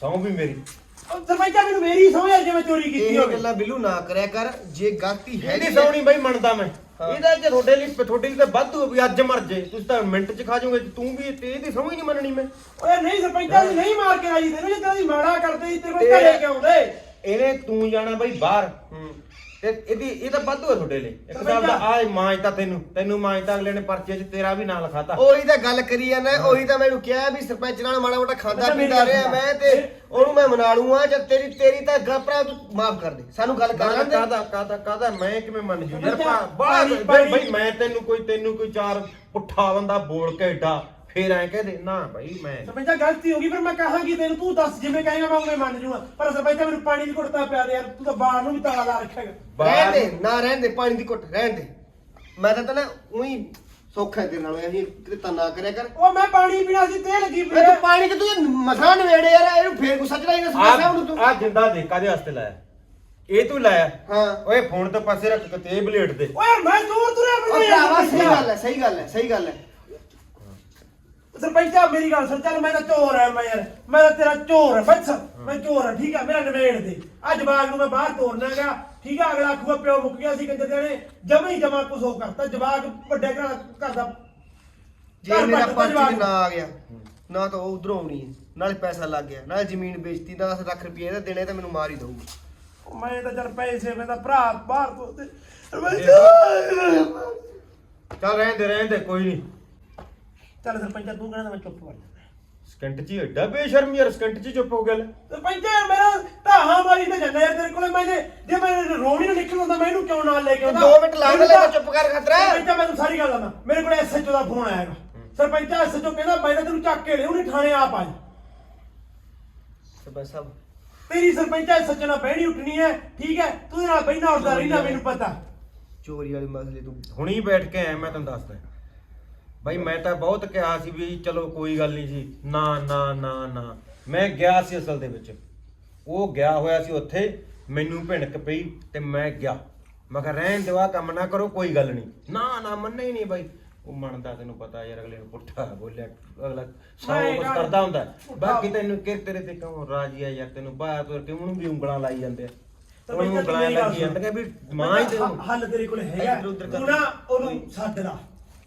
ਸਹੁੰ ਵੀ ਮੇਰੀ। ਉਹ ਸਰਪੰਚਾ ਮੈਨੂੰ ਮੇਰੀ ਸਹੁੰ ਯਾਰ ਜੇ ਮੈਂ ਚੋਰੀ ਕੀਤੀ ਇਹ ਹੋਵੇ। ਗੱਲਾਂ ਬਿੱਲੂ ਨਾ ਕਰਿਆ ਕਰ ਜੇ ਗਲਤੀ ਹੈ ਇਹਦੀ ਸੌਣੀ ਬਈ ਮੰਨਦਾ ਮੈਂ। ਹਾਂ। ਇਹਦਾ ਜੇ ਤੁਹਾਡੇ ਲਈ ਤੁਹਾਡੇ ਲਈ ਤਾਂ ਵਾਧੂ ਵੀ ਅੱਜ ਮਰ ਜੇ ਤੁਸੀਂ ਤਾਂ ਮਿੰਟ ਚ ਖਾ ਜਾਓਗੇ ਤੂੰ ਵੀ ਤੇ ਇਹਦੀ ਸਮਝ ਨਹੀਂ ਮੰਨਣੀ ਮੈਂ। ਓਏ ਨਹੀਂ ਸਰਪੰਚਾ ਜੀ ਨਹੀਂ ਮਾਰ ਕੇ ਰਾਜੀ ਤੈਨੂੰ ਜੇ ਤੇਰੀ ਮਾੜਾ ਕਰਦੇ ਤੇਰੇ ਕੋਲ ਘਰੇ ਕਿਉਂ ਆਉਂਦੇ ਇਹਨੇ ਤੂੰ ਜਾਣਾ ਬਈ ਬਾਹਰ। ਤੇ ਇਹਦੀ ਇਹ ਤਾਂ ਵਾਧੂ ਹੈ ਤੁਹਾਡੇ ਲਈ। ਇੱਕ ਸਾਲ ਦਾ ਆ ਮਾਂ ਤਾਂ ਤੈਨੂੰ ਤੈਨੂੰ ਮਾਂ ਤਾਂ ਅਗਲੇ ਨੇ ਪਰਚੇ 'ਚ ਤੇਰਾ ਵੀ ਨਾਂ ਲਿਖਾਤਾ। ਉਹੀ ਤਾਂ ਗੱਲ ਕਰੀ ਜਾਂਦਾ ਉਹੀ ਤਾਂ ਮੈਨੂੰ ਕਿਹਾ ਵੀ ਸਰਪੰਚ ਨਾਲ ਮਾੜਾ ਮੋਟਾ ਖਾਂਦਾ ਪੀਂਦਾ ਰਿਹਾ। ਮੈਂ ਤੇ ਉਹਨੂੰ ਮੈਂ ਮਨਾ ਲੂੰਗਾ ਜਦ ਤੇਰੀ ਤੇਰੀ ਤਾਂ ਗੱਲ ਭਰਾ ਤੂੰ ਮਾਫ ਕਰ ਦੇ। ਸਾਨੂੰ ਗੱਲ ਕਰ ਲੈਂਦੇ। ਕਾਦਾ ਕਾਦਾ ਕਾਦਾ ਮੈਂ ਕਿਵੇਂ ਮੰਨ ਜੂ ਯਾਰ ਬਈ ਮੈਂ ਤੈਨੂੰ ਕੋਈ ਤੈਨੂੰ ਕੋਈ ਚਾਰ ਪੁੱਠਾ ਬੰਦਾ ਬੋਲ ਕੇ ਏਡਾ ਫੇਰ ਐ ਕਹਦੇ ਨਾ ਬਈ ਮੈਂ ਸਰਪੰਚਾ ਗਲਤੀ ਹੋ ਗਈ ਫਿਰ ਮੈਂ ਕਹਾਂਗੀ ਤੈਨੂੰ ਤੂੰ ਦੱਸ ਜਿਵੇਂ ਕਹੇਗਾ ਮੈਂ ਉਵੇਂ ਮੰਨ ਜੂਗਾ। ਪਰ ਸਰਪੰਚਾ ਮੈਨੂੰ ਪਾਣੀ ਦੀ ਘੁੱਟਦਾ ਪਿਆ ਦੇ ਯਾਰ ਤੂੰ ਤਾਂ ਬਾਹਰ ਨੂੰ ਵੀ ਤਾਲਾ ਲਾ ਰੱਖੇਗਾ ਰਹਿਣ ਬਾਹਰ ਦੇ ਨਾ। ਰਹਿਣ ਦੇ ਪਾਣੀ ਦੀ ਘੁੱਟ ਰਹਿਣ ਦੇ। ਮੈਂ ਤਾਂ ਨਾ ਉਹੀ ਸੌਖਾ ਹੈ ਤੇਰੇ ਨਾਲ ਅਸੀਂ ਕਿਤੇ ਤਾਂ ਨਾ ਕਰਿਆ ਕਰ। ਉਹ ਮੈਂ ਪਾਣੀ ਪੀਣਾ ਸੀ ਤੇ ਲੱਗੀ ਮੈਂ ਤੂੰ ਪਾਣੀ ਕਿ ਤੂੰ ਮਸਾਂ ਨਵੇੜੇ ਯਾਰ ਇਹਨੂੰ ਫੇਰ ਗੁੱਸਾ ਚੜਾਈ ਨਾ ਸਰਪੰਚ ਸਾਹਿਬ ਨੂੰ ਤੂੰ। ਆ ਜਿੰਦਾ ਦੇ ਕਾਦੇ ਵਾਸਤੇ ਲਾਇਆ? ਇਹ ਤੂੰ ਲਾਇਆ? ਹਾਂ। ਓਏ ਫੋਨ ਤੋਂ ਪਾਸੇ ਰੱਖ ਕੇ ਤੇ ਇਹ ਬਲੇਡ ਦੇ। ਓਏ ਯਾਰ ਮੈਂ ਦੂਰ ਤੁਰਿਆ ਉਹ ਭਰਾਵਾ ਸਹੀ ਗੱਲ ਹੈ ਸਹੀ ਗੱਲ ਹੈ ਸਹੀ ਗੱਲ ਹੈ। ਸਰਪੰਚਾ ਮੇਰੀ ਗੱਲ ਸੁਣ। ਚੱਲ ਮੈਂ ਤਾਂ ਚੋਰ ਆ ਮੈਂ ਯਾਰ ਮੈਂ ਤਾਂ ਤੇਰਾ ਚੋਰ ਆ। ਬੱਸ ਮੈਂ ਚੋਰ ਆ ਠੀਕ ਆ? ਮੇਰਾ ਨਵੇੜ ਦੇ। ਅੱਜ ਬਾਗ ਨੂੰ ਮੈਂ ਬਾਹਰ ਤੋਰਨਾਗਾ ਠੀਕ ਆ? ਅਗਲਾ ਆਖੂਗਾ ਪਿਓ ਮੁੱਕ ਗਿਆ ਸੀ ਕੰਜਰ ਦੇਣੇ ਜਮੇ ਹੀ ਜਮਾ ਕੁਝ ਹੋ ਕਰਤਾ। ਜਵਾਕ ਵੱਡੇ ਘਰ ਘਰ ਦਾ ਜੇ ਘਰ ਮੇਰਾ ਪੱਟ ਜਵਾਕ। ਨਾ ਆ ਗਿਆ ਨਾ ਤਾਂ ਉਹ ਉਧਰੋਂ ਆਉਣੀ ਹੈ। ਨਾਲੇ ਪੈਸਾ ਲੱਗ ਗਿਆ। ਨਾਲੇ ਜ਼ਮੀਨ ਵੇਚਤੀ ਦਾ 10 ਲੱਖ ਰੁਪਏ ਇਹਦਾ ਦੇਣੇ ਤਾਂ ਮੈਨੂੰ ਮਾਰ ਹੀ ਦਊਗਾ। ਮੈਂ ਤਾਂ ਚੱਲ ਪੈਸੇ ਮੈਂ ਤਾਂ ਭਰਾ ਬਾਹਰ ਤੋਂ ਤੇ ਚੱਲ ਰਹਿਣ ਦੇ ਰਹਿਣ ਦੇ ਕੋਈ ਨਹੀਂ। ਚੱਲ ਸਰਪੰਚਾ ਤੂੰ ਕਹਿੰਦਾ ਮੈਂ ਚੁੱਪ ਕਰ ਜਾਂਦਾ ਸਕਿੰਟ 'ਚ ਹੀ ਐਡਾ ਬੇਸ਼ਰਮ ਯਾਰ ਸਕਿੰਟ 'ਚ ਹੀ ਚੁੱਪ ਹੋ ਗਿਆ ਲੈ। ਸਰਪੰਚਾ ਯਾਰ ਮੇਰਾ ਧਾਹਾਂ ਮਾਰੀ ਤੇ ਜਾਂਦਾ ਯਾਰ ਤੇਰੇ ਕੋਲੇ ਮੈਂ ਜੇ ਜੇ ਮੈਂ ਰੋਣੀ ਨਾ ਨਿਕਲ ਹੁੰਦਾ ਮੈਂ ਇਹਨੂੰ ਕਿਉਂ ਨਾਲ ਲੈ ਕੇ ਆਉਂਦਾ? ਦੋ ਮਿੰਟ ਲਾ ਲੈ, ਮੈਂ ਚੁੱਪ ਕਰ ਖਤਰਾ। ਸਰਪੰਚਾ ਮੈਨੂੰ ਸਾਰੀ ਗੱਲ ਦੱਸਣਾ ਮੇਰੇ ਕੋਲੇ ਐਸਐਚਓ ਦਾ ਫੋਨ ਆਇਆ ਹੈਗਾ। ਸਰਪੰਚਾ ਐਸਐਚਓ ਕਹਿੰਦਾ ਮੈਂ ਤਾਂ ਤੈਨੂੰ ਚੱਕ ਕੇ ਲਿਆਉਣੀ ਥਾਣੇ ਆਪ ਆ ਜਾ। ਸਰਪੰਚ ਸਾਹਿਬ। ਤੇਰੀ ਸਰਪੰਚਾ ਐਸਐਚਓ ਨਾਲ ਬਹਿਣੀ ਉੱਠਣੀ ਹੈ ਠੀਕ ਹੈ? ਤੂੰ ਇਹਦੇ ਨਾਲ ਬਹਿਣਾ ਉੱਠਦਾ ਰਹਿਣਾ ਮੈਨੂੰ ਪਤਾ। ਚੋਰੀ ਵਾਲੇ ਮਸਲੇ ਤੂੰ ਹੁਣੀ ਬੈਠ ਕੇ ਆਇਆ ਮੈਂ ਤੁਹਾਨੂੰ ਦੱਸਦਾ। ਬਾਈ ਮੈਂ ਤਾਂ ਬਹੁਤ ਕਿਹਾ ਸੀ ਵੀ ਚਲੋ ਕੋਈ ਗੱਲ ਨਹੀਂ ਜੀ। ਨਾ ਨਾ ਨਾ ਨਾ। ਮੈਂ ਗਿਆ ਸੀ ਅਸਲ ਦੇ ਵਿੱਚ। ਉਹ ਗਿਆ ਹੋਇਆ ਸੀ ਉੱਥੇ। ਮੈਨੂੰ ਭਿਣਕ ਪਈ ਤੇ ਮੈਂ ਗਿਆ। ਮੈਂ ਕਿਹਾ ਰਹਿਣ ਆਹ ਕੰਮ ਨਾ ਕਰੋ ਕੋਈ ਗੱਲ ਨਹੀਂ। ਨਾ ਨਾ ਮੰਨੇ ਹੀ ਨਹੀਂ ਬਾਈ। ਉਹ ਮੰਨਦਾ ਤੈਨੂੰ ਪਤਾ ਯਾਰ ਅਗਲੇ ਨੂੰ ਪੁੱਠਾ ਬੋਲਿਆ। ਅਗਲਾ ਸੌ ਮੈਂ ਕੁਛ ਗੱਲ- ਕਰਦਾ ਹੁੰਦਾ। ਬਾਕੀ ਤੈਨੂੰ ਕਿ ਤੇਰੇ ਤੇ ਕਿਉਂ ਰਾਜੀ ਆ ਯਾਰ? ਤੈਨੂੰ ਬਾਹਰ ਤੁਰ ਕੇ ਉਹਨੂੰ ਵੀ ਉਂਗਲਾਂ ਲਾਈ ਜਾਂਦੇ ਆ। ਉਹਨੂੰ ਉਂਗਲਾਂ ਲੱਗੀ ਜਾਂਦੀਆਂ ਵੀ ਮਾਂ ਹੀ ਤੈਨੂੰ ਹੱਲ ਤੇਰੇ ਕੋਲੇ ਹੈਗਾ। ਤੂੰ ਨਾ ਉਹਨੂੰ ਲਾ।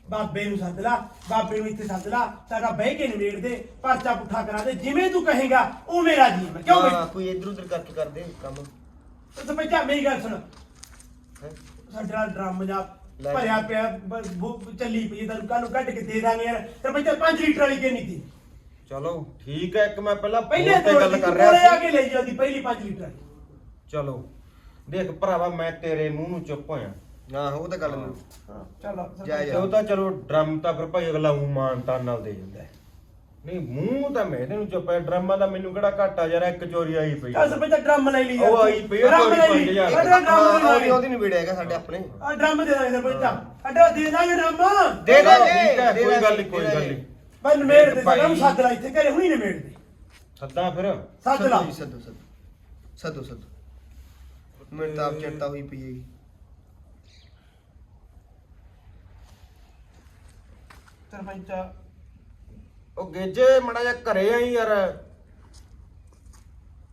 ਬਾਬੇ ਨੂੰ ਸੱਦ ਲਾ ਬਾਬੇ ਨੂੰ ਇੱਥੇ ਸੱਦ ਲਾ ਸਾਡਾ ਬਹਿ ਕੇ ਨਿਬੇੜ ਦੇ ਪਰਚਾ ਪੁੱਠਾ ਕਰਾ ਦੇ ਜਿਵੇਂ ਤੂੰ ਕਹੇਗਾ ਉਹ ਮੇਰਾ ਜੀ ਮੈਂ। ਕਿਉਂ ਹਾਂ, ਬਈ? ਕੋਈ ਇਧਰ ਉਧਰ ਕਰਕੇ ਕਰਦੇ ਕੰਮ। ਸਰਪੰਚਾ ਮੇਰੀ ਗੱਲ ਸੁਣ। ਹੈਂ? ਸਾਡਾ ਡਰਮ ਜਾ ਲੈ। ਭਰਿਆ ਪਿਆ ਬ- ਬੁ- ਚੱਲੀ ਪਈ ਤੈਨੂੰ ਕੱਲ ਨੂੰ ਕੱਢ ਕੇ ਦੇ ਦਾਂਗੇ ਯਾਰ। ਸਰਪੰਚਾ 5 ਲੀਟਰ ਵਾਲੀ ਕਿੰਨੀ ਤੀ ਚਲੋ ਠੀਕ ਹੈ ਇੱਕ ਮੈਂ ਪਹਿਲਾਂ ਪਹਿਲੇ ਫੋਨ ਤੇ ਤੇ ਗੱਲ ਕਰ ਕੋਲੇ ਆ ਰਿਹਾ ਕੇ ਲਈ ਜਾਂਦੀ ਪਹਿਲੀ 5 ਲੀਟਰ ਵਾਲੀ। ਚਲੋ ਦੇਖ ਭਰਾਵਾ ਮੈਂ ਤੇਰੇ ਮੂੰਹ ਨੂੰ ਚੁੱਪ ਹੋਇਆ। ਹਾਂ ਉਹ ਤਾਂ ਗੱਲ ਮੈਨੂੰ ਹਾਂ। ਚੱਲ ਜਾ। ਉਹ ਤਾਂ ਚਲੋ ਡਰਮ ਤਾਂ ਫਿਰ ਭਾਈ ਅਗਲਾ ਉਹ ਮਾਨਤਾ ਨਾਲ ਦੇ ਜਾਂਦਾ ਹੈ। ਨਹੀਂ ਮੂੰਹ ਤਾਂ ਮੈਂ ਇਹਨੂੰ ਚੁੱਪ ਡਰਮਾਂ ਦਾ ਮੈਨੂੰ ਕਿਹੜਾ ਘਾਟਾ ਯਾਰ ਇੱਕ ਚੋਰੀ ਆਈ ਪਈ ਚੱਲ ਸਰਪੰਚਾ ਡਰਮ ਲੈ ਲਈ ਉਹ ਆਈ ਪਈ ਆ ਡਰਮ ਲੈ ਚੋਰੀ ਲਈ। ਪੰਜ ਹਜ਼ਾਰ। ਸਾਡਾ ਡਰਮ ਹਾਂ, ਲੈ ਉਹਦੀ ਲਈ ਉਹਦੀ ਨਹੀਂ ਵੀੜ ਹੈਗਾ ਸਾਡੇ ਆਪਣੇ। ਆ ਡਰਮ ਦੇ ਦਾਂਗੇ ਸਰਪੰਚਾ ਅੱਡਾ ਦੇ ਦਾਂਗੇ ਡਰਮ। ਦੇ ਚਲੋ ਦੇ। ਠੀਕ ਹੈ, ਦੇ ਕੋਈ ਦੇ, ਗੱਲ ਨਹੀਂ ਕੋਈ ਦੇ। ਗੱਲ ਦੇ। ਨਹੀਂ। ਮੈਂ ਨਮੇੜ ਦੇ ਭਾਈ। ਸਾਡਾ ਨੂੰ ਸੱਦ ਲਾ ਇੱਥੇ ਘਰੇ ਹੁਣੀ ਨਮੇੜ ਦੇ। ਸੱਦਾ ਫਿਰ। ਸੱਦ ਲਾ। ਸੱਦੋ ਸੱਦੋ ਸੱਦੋ। ਸੱਦੋ ਮੈਨੂੰ ਤਾਂ ਆਪ ਚਿੰਤਾ ਹੋਈ ਪਈ ਹੈਗੀ। ਸਰਪੰਚਾ ਉਹ ਗੇਜੇ, ਮੜਾ ਜਾ ਘਰੇ ਆਈ ਯਾਰ।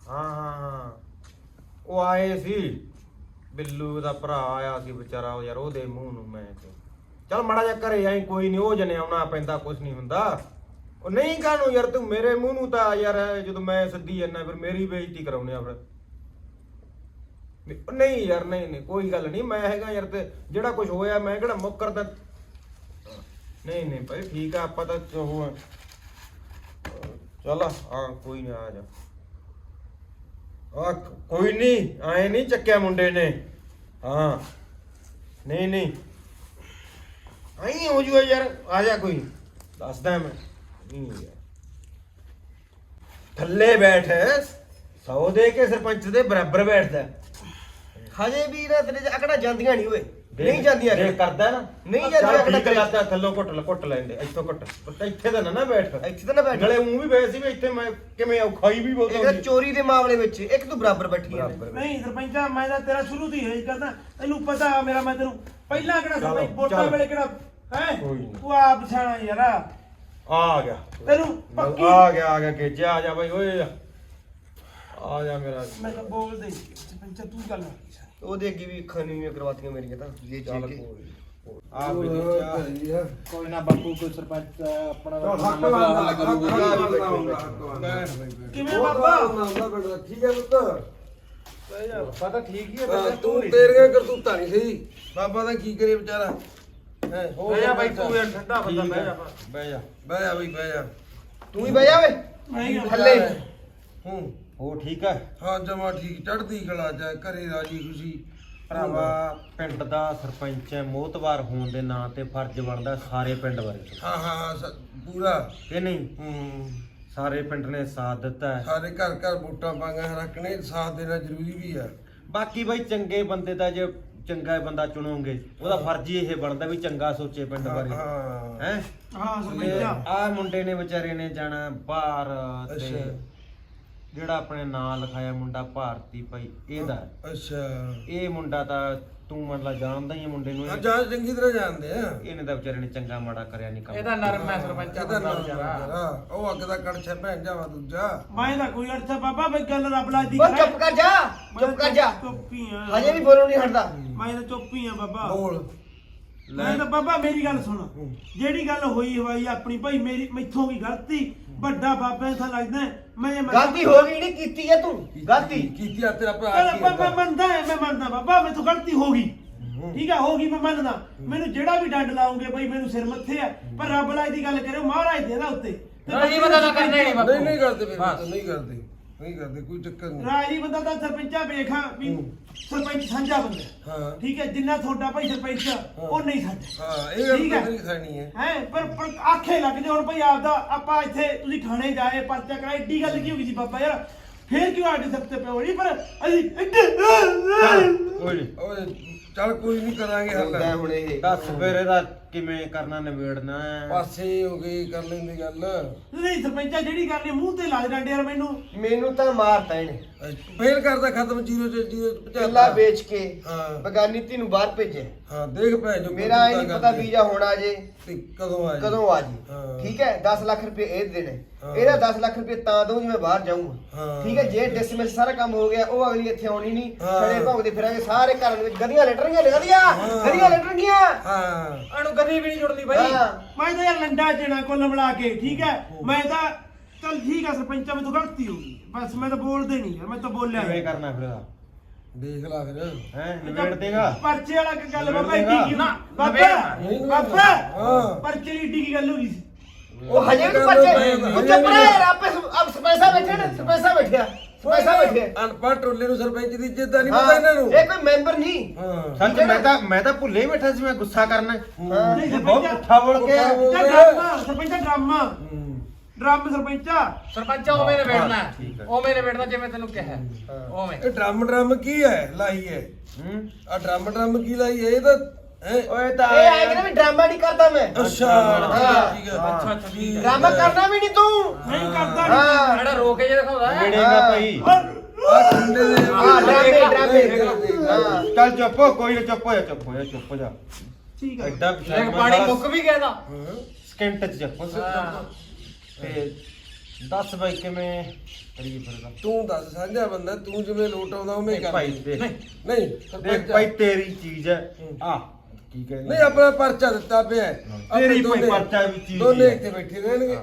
ਹਾਂ ਹਾਂ ਹਾਂ। ਉਹ ਆਏ ਸੀ। ਬਿੱਲੂ ਦਾ ਭਰਾ ਆਇਆ ਸੀ ਵਿਚਾਰਾ, ਉਹ ਯਾਰ ਉਹਦੇ ਮੂੰਹ ਨੂੰ ਮੈਂ ਤੇ। ਚਲ ਮੜਾ ਜਾ ਘਰੇ ਆਈ, ਕੋਈ ਨਹੀਂ ਉਹ ਜਨੇ ਆਉਣਾ ਪੈਂਦਾ ਕੁਝ ਨਹੀਂ ਹੁੰਦਾ। ਉਹ ਨਹੀਂ ਕਾਹਨੂੰ ਯਾਰ, ਤੂੰ ਮੇਰੇ ਮੂੰਹ ਨੂੰ ਤਾਂ ਯਾਰ, ਜਦੋਂ ਮੈਂ ਸੱਦੀ ਜਾਂਦਾ, ਫਿਰ ਮੇਰੀ ਬੇਇੱਜ਼ਤੀ ਕਰਾਉਣੀ ਆ ਫਿਰ। ਨਹੀਂ- ਯਾਰ, ਨਹੀਂ ਨਹੀਂ, ਕੋਈ ਗੱਲ ਨਹੀਂ ਮੈਂ ਹੈਗਾ ਯਾਰ ਤੇ, ਜਿਹੜਾ ਕੁਝ ਹੋਇਆ, ਮੈਂ ਕਿਹੜਾ ਮੁੱਕਰਦਾ। ਨਹੀਂ ਨਹੀਂ ਭਾਈ, ਠੀਕ ਆ, ਆਪਾਂ ਤਾਂ ਉਹ ਆ। ਚੱਲ ਆ ਕੋਈ ਨਾ, ਆ ਜਾ। ਆ, ਕੋਈ ਨਹੀਂ, ਆਏ ਨਹੀਂ ਚੱਕਿਆ ਮੁੰਡੇ ਨੇ। ਹਾਂ, ਨਹੀਂ ਨਹੀਂ। ਆਈ ਹੋ ਜੂਗਾ ਯਾਰ, ਆ ਜਾ ਕੋਈ, ਦੱਸਦਾ ਮੈਂ। ਨਹੀਂ ਯਾਰ। ਥੱਲੇ ਬੈਠ, ਸੌ ਦੇ ਕੇ ਸਰਪੰਚ ਦੇ ਬਰਾਬਰ ਬੈਠਦਾ। ਹਜੇ ਵੀ ਨਾ ਤੇਰੇ ਚ ਅਕੜਾ ਜਾਂਦੀਆਂ ਨਹੀਂ ਓਏ। ਨਹੀਂ ਜਾਂਦੀਆਂ ਜੇ ਕਰਦਾ ਨਾ। ਨਹੀਂ ਠੀਕ ਹੈ। ਲੱਤਾਂ ਥੱਲੋਂ ਘੁੱਟ ਲੈ ਘੁੱਟ ਲੈਂਦੇ ਇੱਥੋਂ ਘੁੱਟ। ਇੱਥੇ ਤਾਂ ਨਾ ਨਾ ਬੈਠ। ਇੱਥੇ ਤਾਂ ਨਾ ਬੈਠ। ਗਲੇ ਮੂੰਹ ਵੀ ਬੈਠ ਸੀ ਵੀ ਇੱਥੇ ਮੈਂ ਕਿਵੇਂ ਔਖਾ ਹੀ ਵੀ ਬਹੁਤ ਇਹ ਚੋਰੀ ਦੇ ਮਾਮਲੇ ਵਿੱਚ ਇੱਕ ਤੂੰ ਬਰਾਬਰ ਬੈਠੀ ਆ। ਨਹੀਂ ਸਰਪੰਚਾ ਮੈਂ ਤਾਂ ਤੇਰਾ ਸ਼ੁਰੂ ਤੋਂ ਹੀ ਕਰਦਾ। ਤੈਨੂੰ ਪਤਾ ਮੇਰਾ ਮੈਂ ਤੈਨੂੰ ਪਹਿਲਾਂ ਕਿਹੜਾ ਸਰਪੰਚ ਵੋਟਾਂ। ਵੇਲੇ ਕਿਹੜਾ ਹੈ। ਤੂੰ ਆਪ ਸਿਆਣਾ ਯਾਰ ਆ ਗਿਆ। ਤੈਨੂੰ ਪੱਕੀ ਆ ਗਿਆ ਆ ਗਿਆ ਗੇਜਾ ਆ ਜਾ ਬਾਈ ਓਏ। ਆ ਜਾ ਮੇਰਾ। ਮੈਂ ਤਾਂ ਬੋਲਦੇ। ਸਰਪੰਚਾ ਤੂੰ ਗੱਲ ਕਰ ਉਹਦੇ ਅੱਗੇ ਵੀ ਅੱਖਾਂ ਨੀਵੀਆਂ ਕਰਵਾਤੀਆਂ ਮੇਰੀਆਂ ਤਾਂ। ਜੇ ਚੱਲ ਕੋਈ ਆ ਵੀ ਗੇਜਾ ਕੋਈ ਨਾ ਬਾਪੂ ਕੋਈ ਸਰਪੰਚ ਆਪਣਾ ਹੱਕ ਲਾਉਂਦਾ ਹੱਕ ਲਾਉਂਦਾ ਕਿਵੇਂ ਬਾਬਾ? ਠੀਕ ਹੈ ਪੁੱਤ? ਪਤਾ ਠੀਕ ਹੀ ਹਾਂ, ਤੂੰ ਤੇਰੀਆਂ ਕਰਤੂਤਾਂ ਨਹੀਂ ਸਹੀ। ਬਾਬਾ ਦਾ ਕੀ ਕਰੇ ਵਿਚਾਰਾ? ਹੈ ਹੋ ਬਹਿ ਜਾ ਬਾਈ ਤੂੰ ਯਾਰ ਠੰਡਾ ਬੰਦਾ ਬਹਿ ਜਾ। ਬਹਿ ਜਾ ਬਹਿ ਜਾ ਬਈ ਬਹਿ ਜਾ। ਤੂੰ ਹੀ ਬਹਿ ਜਾ ਆ। ਥੱਲੇ। ਹੂੰ। ਉਹ ਠੀਕ ਹੈ ਹਾਂ ਜਮਾ ਠੀਕ। ਚੜਦੀ ਕਲਾ ਜਾ ਘਰੇ ਰਾਜੀ ਖੁਸ਼ੀ। ਭਰਾਵਾ ਪਿੰਡ ਦਾ ਸਰਪੰਚ ਹੈ ਮੋਤਵਾਰ ਹੋਣ ਦੇ ਨਾਂ ਤੇ ਫਰਜ਼ ਬਣਦਾ ਸਾਰੇ ਪਿੰਡ ਬਾਰੇ। ਹਾਂ ਹਾਂ ਹਾਂ, ਸ- ਪੂਰਾ। ਕਿ ਨਹੀਂ? ਹੂੰ। ਸਾਰੇ ਪਿੰਡ ਨੇ ਸਾਥ ਦਿੱਤਾ ਹੈ। ਸਾਰੇ ਘਰ ਘਰ ਵੋਟਾਂ ਪਾਈਆਂ ਰੱਖਣੇ ਸਾਥ ਦੇਣਾ ਜ਼ਰੂਰੀ ਵੀ ਆ। ਬਾਕੀ ਬਾਈ ਚੰਗੇ ਬੰਦੇ ਦਾ ਜੇ ਚੰਗਾ ਬੰਦਾ ਚੁਣੋਗੇ ਉਹਦਾ ਫਰਜ਼ ਹੀ ਇਹ ਬਣਦਾ ਵੀ ਚੰਗਾ ਸੋਚੇ ਪਿੰਡ ਬਾਰੇ। ਹਾਂ। ਹੈ? ਹਾਂ ਸਰਪੰਚਾ। ਆ ਮੁੰਡੇ ਨੇ ਵਿਚਾਰੇ ਨੇ ਜਾਣਾ ਬਾਹਰ ਤੇ ਅੱਛਾ। ਜਿਹੜਾ ਆਪਣੇ ਨਾਂ ਲਿਖਾਇਆ ਮੁੰਡਾ ਭਾਰਤੀ ਭਾਈ ਇਹਦਾ। ਹੈ। ਅੱਛਾ। ਇਹ ਮੁੰਡਾ ਤਾਂ ਤੂੰ ਮਤਲਬ ਜਾਣਦਾ ਹੀ ਹੈ ਮੁੰਡੇ ਨੂੰ ਆ ਜਾਂ ਚੰਗੀ ਤਰ੍ਹਾਂ ਜਾਣਦੇ ਆ। ਇਹਨੇ ਤਾਂ ਵਿਚਾਰੇ ਨੇ ਚੰਗਾ ਮਾੜਾ ਕਰਿਆ ਨਹੀਂ ਕੰਮ। ਇਹਦਾ ਨਰਮ ਹੈ ਸਰਪੰਚ ਇਹਦਾ ਨਾਮ ਜਰਾ ਉਹ ਅੱਗ ਦਾ ਕੜਛਾ ਭੈਣ ਜਾਵਾ ਦੂਜਾ। ਮੈਂ ਤਾਂ ਕੋਈ ਅਰਥ ਬਾਬਾ ਬਈ ਗੱਲ ਰੱਬ ਲਾ ਦੀ ਓ ਚੁੱਪ ਕਰ ਜਾ ਚੁੱਪ ਕਰ ਜਾ। ਚੁੱਪੀ ਆ ਹਜੇ ਵੀ ਬੋਲੋ ਨਹੀਂ ਹਟਦਾ। ਮੈਂ ਤਾਂ ਚੁੱਪੀ ਆ ਬਾਬਾ। ਬੋਲ। ਮੈਂ ਤਾਂ ਬਾਬਾ ਮੇਰੀ ਗੱਲ ਸੁਣ। ਜਿਹੜੀ ਗੱਲ ਹੋਈ ਹਵਾਈ ਆਪਣੀ ਭਾਈ ਮੇਰੀ ਮੈਥੋਂ ਵੀ ਗਲਤੀ? ਵੱਡਾ ਬਾਬਾ ਇਥਾ ਲੱਗਦਾ ਹੈ, ਮੈਂ ਮੈਂ ਗਲਤੀ ਹੋ ਗਈ ਨਹੀਂ ਕੀਤੀ ਹੈ ਤੂੰ। ਗਲਤੀ। ਕੀਤੀ ਆ ਤੇਰਾ ਭਰਾ ਚੱਲ ਕੀ ਬਾਬਾ ਕਰਦਾ? ਮੰਨਦਾ ਹੈ ਮੈਂ ਮੰਨਦਾ ਬਾਬਾ ਮੈਥੋਂ ਗਲਤੀ ਹੋ ਗਈ। ਠੀਕ ਹੈ ਹੋ ਗਈ ਮੈਂ ਮੰਨਦਾ। ਮੈਨੂੰ ਜਿਹੜਾ ਵੀ ਡੰਡ ਲਾਉਂਗੇ ਬਈ ਮੈਨੂੰ ਸਿਰ ਮੱਥੇ ਹੈ। ਪਰ ਰੱਬ ਲਾਈ ਦੀ ਗੱਲ ਕਰਿਓ ਮਹਾਰਾਜ ਦੇ ਨਾ ਉੱਤੇ। ਤੇ ਤਾਂ ਕਰਨਾ ਹੀ। ਨਹੀਂ ਬਾਪੂ ਨਹੀਂ ਨਹੀਂ ਕਰਦੇ ਫਿਰ ਨਹੀਂ ਕਰਦੇ ਨਹੀਂ ਕਰਦੇ ਕੋਈ ਚੱਕਰ ਨਹੀਂ। ਰਾਜੀ ਬੰਦਾ ਤਾਂ ਸਰਪੰਚਾ ਵੇਖਾਂ ਵੀ ਸਰਪੰਚ ਸਾਂਝਾ ਬੰਦਾ ਹਾਂ। ਠੀਕ ਹੈ ਜਿੰਨਾ ਤੁਹਾਡਾ ਭਾਈ ਸਰਪੰਚ ਉਹ ਨਹੀਂ ਸਾਂਝਾ। ਹਾਂ ਇਹ ਗੱਲ ਠੀਕ ਤਾਂ ਹੈ। ਨਹੀਂ ਖਾਣੀ ਹੈ। ਹੈ ਪਰ ਪਰ ਆਖੇ ਲੱਗ ਜੇ ਹੁਣ ਭਾਈ ਆਪਦਾ ਆਪਾਂ ਇੱਥੇ ਤੁਸੀਂ ਥਾਣੇ ਜਾਏ ਪਰਚਾ ਕਰਾਏ ਏਡੀ ਗੱਲ ਕੀ ਹੋ ਗਈ ਸੀ ਬਾਬਾ ਯਾਰ? ਫੇਰ ਕਿਉਂ ਆਡੇ ਸਭ ਤੇ ਪਿਓ ਨਹੀਂ? ਪਰ ਅਸੀਂ ਏਡੇ ਕੋਈ ਨੀ। ਓਏ ਚੱਲ ਕੋਈ ਨਹੀਂ ਕਰਾਂਗੇ ਹੁੰਦਾ ਹੱਲ ਹੁਣ ਇਹ। ਦੱਸ ਫਿਰ ਇਹਦਾ ਕਿਵੇਂ ਕਰਨਾ ਨਿਬੇੜਨਾ ਹੈ? ਪਾਸੇ ਹੋ ਗਈ ਕਰ ਲੈਂਦੇ ਗੱਲ। ਨਹੀਂ ਸਰਪੰਚਾ ਜਿਹੜੀ ਕਰਨੀ ਮੂੰਹ ਤੇ ਲਾ ਦੇ ਡੰਡੇ ਯਾਰ ਮੈਨੂੰ। ਮੈਨੂੰ ਤਾਂ ਮਾਰਤਾ ਇਹਨੇ। ਫੇਲ ਕਰਦਾ ਖਤਮ ਜੀਰੋ ਚ ਜੀਰੋ ਚ ਕਿੱਲਾ ਪਚਾਤਾ ਵੇਚ ਕੇ ਹਾਂ। ਬਗਾਨੀ ਧੀ ਨੂੰ ਬਾਹਰ ਭੇਜਿਆ। ਹਾਂ ਦੇਖ ਭੈ ਜੋ ਮੇਰਾ ਇਹ ਨਹੀਂ ਪਤਾ ਵੀਜ਼ਾ ਹੋਣਾ ਜੇ ਤੇ ਕਦੋਂ ਆ ਕਦੋਂ ਆ ਜੀ। ਹਾਂ। ਠੀਕ ਹੈ 10 ਲੱਖ ਰੁਪਏ ਇਹ ਦੇਣੇ। ਹਾਂ। ਇਹਦਾ 10 ਲੱਖ ਰੁਪਏ ਤਾਂ ਦਊਂ ਜੇ ਮੈਂ ਬਾਹਰ ਜਾਊਂਗਾ। ਹਾਂ। ਠੀਕ ਹੈ ਜੇ ਡਿਸਮਿਸ ਸਾਰਾ ਕੰਮ ਹੋ ਗਿਆ ਉਹ ਅਗਲੀ ਇੱਥੇ ਆਉਣੀ ਨਹੀਂ। ਹਾਂ। ਖੜੇ ਭੌਂਕਦੇ ਫਿਰਾਂਗੇ ਸਾਰੇ ਘਰਾਂ ਦੇ ਵਿੱਚ ਗਦੀਆਂ ਲੈਟਣਗੀਆਂ ਗਦੀਆਂ ਗਦੀਆਂ ਲੈਟਣਗੀਆਂ ਹਾਂ। ਇਹਨੂੰ ਕਦੀ ਵੀ ਨਹੀਂ ਜੁੜਦੀ ਬਾਈ। ਹਾਂ। ਮੈਂ ਤਾਂ ਯਾਰ ਲੰਡਾ ਚੇਣਾ ਕੋਲ ਮਿਲਾ ਕੇ ਠੀਕ ਹੈ? ਮੈਂ ਤਾਂ ਚੱਲ ਠੀਕ ਹੈ ਸਰਪੰਚਾ ਮੈਨੂੰ ਗਲਤੀ ਹੋ ਗਈ। ਬਸ ਮੈਂ ਤਾਂ ਬੋਲਦੇ ਨਹੀਂ ਯਾਰ ਮੈਂ ਤਾਂ ਬੋਲਿਆ ਕਿਵੇਂ ਕਰਨਾ ਫਿਰ ਇਹਦਾ ਦੇਖ ਲਾ ਫਿਰ। ਹੈ ਨਿਬੇੜ ਦੇਗਾ ਪਰਚੇ ਵਾਲਾ ਕੀ ਗੱਲ ਬਾਬਾ ਏਡੀ ਕੀ ਨਾ, ਬਾਬਾ ਨਹੀਂ। ਬਾਬਾ ਹਾਂ। ਪਰਚੇ ਲਈ ਏਡੀ ਕੀ ਗੱਲ ਹੋ ਗਈ ਸੀ? ਉਹ ਹਜੇ ਵੀ ਬੱਚੇ ਉਹ ਚੁੱਪ ਰਹਿ ਯਾਰ ਆਪੇ ਅਬ ਸਰਪੈਸਾ ਬੈਠੇ ਨੇ ਸਰਪੈਸਾ ਬੈਠਿਆ ਸਰਪੈਸਾ ਬੈਠੇ ਅਨਪੜ੍ਹ ਟੋਲੇ ਨੂੰ ਸਰਪੰਚ ਦੀ ਇੱਜ਼ਤ ਦਾ ਨਹੀਂ ਪਤਾ ਇਹਨਾਂ ਨੂੰ? ਇਹ ਕੋਈ ਮੈਂਬਰ ਨਹੀਂ। ਹਾਂ। ਸੱਚ ਮੈਂ ਤਾਂ ਮੈਂ ਤਾਂ ਭੁੱਲੇ ਹੀ ਬੈਠਾ ਸੀ ਮੈਂ ਗੁੱਸਾ ਕਰਨਾ। ਹਾਂ। ਨਹੀਂ ਇਹ ਬਹੁਤ ਸਰਪੰਚਾ ਪੁੱਠਾ ਬੋਲ ਕੇ ਪੁੱਠਾ ਬੋਲ- ਜਾਂ ਡਰਾਮਾ ਸਰਪੰਚਾ ਡਰਾਮਾ। ਹੂੰ। ਡਰਾਮਾ ਸਰਪੰਚਾ ਸਰਪੰਚ ਉਵੇਂ ਨੇ ਬੈਠਣਾ। ਹਾਂ, ਠੀਕ ਹੈ। ਉਵੇਂ ਨੇ ਬੈਠਣਾ ਜਿਵੇਂ ਤੈਨੂੰ ਕਿਹਾ। ਉਵੇਂ। ਇਹ ਡਰਮ ਡਰਮ ਕੀ ਹੈ ਲਾਈ ਹੈ? ਹੂੰ। ਆ ਡਰਮ ਡਰਮ ਕੀ ਲਾਈ ਹੈ? ਇਹ ਤਾਂ ਹੈ? ਓਏ ਤਾਂ ਇਹ ਆਏ ਕਿ ਨਾ ਵੀ ਡਰਾਮਾ ਨਹੀਂ ਕਰਦਾ ਮੈਂ। ਅੱਛਾ ਹਾਂ। ਠੀਕ ਹੈ। ਅੱਛਾ ਅੱਛਾ ਠੀਕ ਹੈ। ਡਰਾਮਾ ਕਰਨਾ ਵੀ ਨਹੀਂ ਤੂੰ? ਨਹੀਂ ਕਰਦਾ ਹਾਂ। ਜਿਹੜਾ ਰੋ ਕੇ ਜੇ ਦਿਖਾਉਂਦਾ ਹੈ। ਨਿਬੇੜੇਗਾ ਭਾਈ। ਆ ਖੰਡੇ ਦੇ ਹਾਂ ਡਰਾਮੇ ਡਰਾਮੇ। ਹਾਂ ਚੱਲ ਚੁੱਪ ਹੋ, ਕੋਈ ਨਾ ਚੁੱਪ ਹੋ ਜਾ ਚੁੱਪ ਹੋ ਜਾ ਚੁੱਪ ਹੋ ਜਾ ਠੀਕ ਹੈ। ਐਡਾ ਦੇਖ ਪਾਣੀ ਮੁੱਕ ਵੀ ਗਿਆ ਦਾ ਹਾਂ। ਸਕਿੰਟ ਚ। ਚੁੱਪ ਹਾਂ। ਤੇ ਦੱਸ ਭਾਈ ਕਿਵੇਂ ਕਰੀਏ ਫਿਰ? ਤੂੰ ਦੱਸ ਸਾਂਝਾ ਬੰਦਾ ਤੂੰ ਜਿਵੇਂ ਲੋਟ ਆਉਂਦਾ ਉਵੇਂ ਦੇਖ ਕਰ ਭਾਈ ਦੇਖ। ਨਹੀਂ ਦੇਖ ਭਾਈ ਤੇਰੀ ਚੀਜ਼ ਹੈ। ਆ ਕੀ ਕਹਿੰਦੇ ਨਹੀਂ ਆਪਣਾ ਪਰਚਾ ਦਿੱਤਾ ਪਿਆ ਹੈ। ਆਪਣੇ ਤੇਰੀ ਭਾਈ ਦੋਨੇ- ਪਰਚਾ ਵੀ ਚੀਜ਼ ਦੋਨੇ ਹੀ। ਹੈ। ਇੱਥੇ ਬੈਠੇ ਰਹਿਣਗੇ।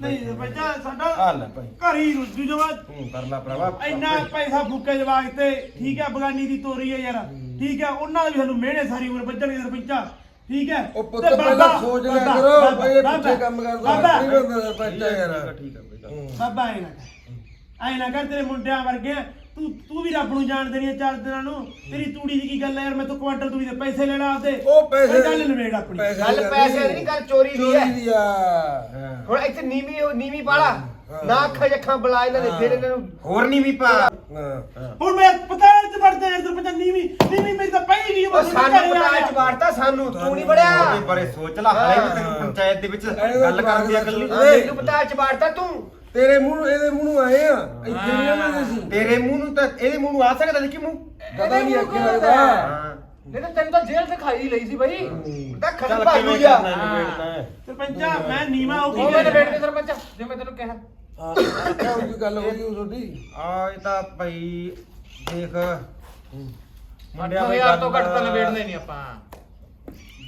ਨਹੀਂ ਸਰਪੰਚਾ ਸਾਡਾ ਆ ਲੈ ਭਾਈ। ਘਰ ਹੀ ਰੁੱਜੂ ਜਵਾ ਤੂੰ ਕਰ ਲੈ ਭਰਾਵਾ। ਇੰਨਾ ਪੈਸਾ ਫੂਕੇ ਜਵਾਗ ਤੇ ਠੀਕ ਹੈ ਬਗਾਨੀ ਦੀ ਤੋਰੀ ਹੈ ਯਾਰ। ਠੀਕ ਹੈ ਉਹਨਾਂ ਦਾ ਵੀ ਸਾਨੂੰ ਮਿਹਣੇ ਸਾਰੀ ਉਮਰ ਵੱਜਣਗੇ ਸਰਪੰਚਾ। ਠੀਕ ਹੈ? ਉਹ ਪੁੱਤ ਤੇ ਬਾਬਾ- ਪਹਿਲਾਂ ਸੋਚ ਲਿਆ ਬਾਬਾ- ਕਰੋ ਬਾਬਾ- ਬਈ ਇਹ ਬਾਬਾ- ਪਿੱਛੇ ਕੰਮ ਕਰਦਾ ਬਾਬਾ- ਨਹੀਂ ਬੰਦਾ ਸਰਪੰਚ ਹੈ ਯਾਰ। ਠੀਕ ਹੈ ਭਾਈ ਹੂੰ। ਬਾਬਾ ਐ ਨਾ ਕਰ। ਐ ਨਾ ਕਰ ਤੇਰੇ ਮੁੰਡਿਆਂ ਵਰਗੇ। ਤੂੰ ਤੂੰ ਵੀ ਰੱਬ ਨੂੰ ਜਾਣ ਦੇਣੀ ਚਾਰ ਦਿਨਾਂ ਨੂੰ। ਤੇਰੀ ਤੂੜੀ ਦੀ ਕੀ ਗੱਲ ਹੈ ਯਾਰ ਮੈਂ ਤੂੰ ਕੁਆਂਟਲ ਤੂੜੀ ਦੇ ਪੈਸੇ ਲੈ ਲਾ ਆਪਦੇ। ਉਹ ਪੈਸੇ ਇਹ ਗੱਲ ਨਵੇੜ ਆਪਣੀ। ਪੈਸੇ ਗੱਲ ਪੈਸੇ ਦੀ ਨਹੀਂ ਗੱਲ ਚੋਰੀ ਦੀ ਚੋਰੀ ਹੈ। ਦੀ ਆ। ਹੁਣ ਇੱਥੇ ਨੀਵੀਂ ਨੀਵੀਂ ਪਾਲਾ। ਨਾ ਅੱਖਾਂ ਜੱਖਾਂ ਬੁਲਾ ਇਹਨਾਂ ਦੇ ਫਿਰ ਇਹਨਾਂ ਨੂੰ ਹੋਰ ਨਹੀਂ ਵੀ ਪਾ। ਹਾਂ ਹੁਣ ਮੈਂ ਪਤਾਲ ਚ ਵੜਦਾ ਯਾਰ ਸਰਪੰਚ ਨੀਵੀਂ ਨੀਵੀਂ ਮੇਰੀ ਤਾਂ ਪਈ ਗਈ ਉਹ ਸਾਨੂੰ ਪਤਾ ਚ ਵਾਰਤਾ ਸਾਨੂੰ ਤੂੰ ਨਹੀਂ ਬੜਿਆ ਉਹਦੇ ਬਾਰੇ ਸੋਚ ਲੈ ਹਲੇ ਵੀ ਤੈਨੂੰ ਪੰਚਾਇਤ ਦੇ ਵਿੱਚ ਗੱਲ ਕਰਨ ਦੀ ਅਕਲ ਨਹੀਂ ਮੈਨੂੰ ਪਤਾ ਚ ਵਾਰਤਾ ਤੂੰ। ਤੇਰੇ ਮੂੰਹ ਨੂੰ ਇਹਦੇ ਮੂੰਹ ਨੂੰ ਆਏ ਆ ਇੱਥੇ ਨਹੀਂ ਆਉਂਦੇ ਸੀ ਤੇਰੇ ਮੂੰਹ ਨੂੰ ਤਾਂ ਇਹਦੇ ਮੂੰਹ ਨੂੰ ਆ ਸਕਦਾ ਨਹੀਂ ਕਿ ਮੂੰਹ। ਪਤਾ ਨਹੀਂ ਅੱਗੇ ਲੱਗਦਾ। ਹਾਂ। ਨਹੀਂ ਤਾਂ ਤੈਨੂੰ ਤਾਂ ਜੇਲ੍ਹ ਦਿਖਾਈ ਲਈ ਸੀ ਬਈ। ਤਾਂ ਚੱਲ ਖਤਮ ਭਾਗੂ ਹੈ ਸਰਪੰਚਾ ਮੈਂ ਨੀਵਾ ਹੋ ਉਹ ਮੈਂ ਗਈ ਨਿਬੇੜ ਦੇ ਸਰਪੰਚ। ਜੇ ਮੈਂ ਤੈਨੂੰ ਕਿਹਾ। ਹਾਂ ਕਿਆ ਹੋਈ ਗੱਲ ਹੋ ਗਈ ਉਹ ਤੁਹਾਡੀ ਆ ਇਹ ਤਾਂ ਭਾਈ ਦੇਖ। ਮੁੰਡਿਆਂ 8000 ਤੋਂ ਘੱਟ ਤਾਂ ਨਿਬੇੜਨੇ ਨਹੀਂ ਆਪਾਂ।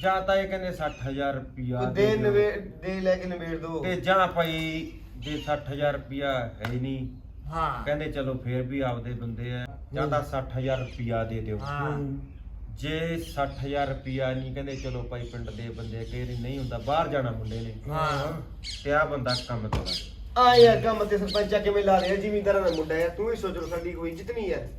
ਜਾਂ ਤਾਂ ਇਹ ਕਹਿੰਦੇ 60000 ਰੁਪਿਆ ਦੇ ਨਵੇ ਦੇ ਲੈ ਕੇ ਨਵੇੜ ਦੋ। ਤੇ ਜਾਂ ਭਾਈ ਜੇ 60000 ਰੁਪਿਆ ਹੈ ਹੀ ਨਹੀਂ। ਹਾਂ। ਕਹਿੰਦੇ ਚਲੋ ਫੇਰ ਵੀ ਆਪਦੇ ਬੰਦੇ ਆ। ਜਾਂ ਤਾਂ 60000 ਰੁਪਿਆ ਦੇ ਦਿਓ। ਹਾਂ। ਜੇ 60000 ਰੁਪਿਆ ਨਹੀਂ ਕਹਿੰਦੇ ਚਲੋ ਭਾਈ ਪਿੰਡ ਦੇ ਬੰਦੇ ਨਹੀਂ ਹੁੰਦਾ ਬਾਹਰ ਜਾਣਾ ਮੁੰਡੇ ਨੇ। ਹਾਂ। ਤੇ ਆ ਬੰਦਾ ਕੰਮ ਤੋੜਾ ਆ ਯਾਰ ਕੰਮ ਤੇ ਸਰਪੰਚਾ ਕਿਵੇਂ ਲਾ ਰਿਹਾ ਜ਼ਿਮੀਂਦਾਰਾਂ ਦਾ ਮੁੰਡਾ ਯਾਰ ਤੂੰ ਹੀ ਸੋਚ ਲੋ ਸਾਡੀ ਕੋਈ ਇੱਜ਼ਤ ਨਹੀਂ ਯਾਰ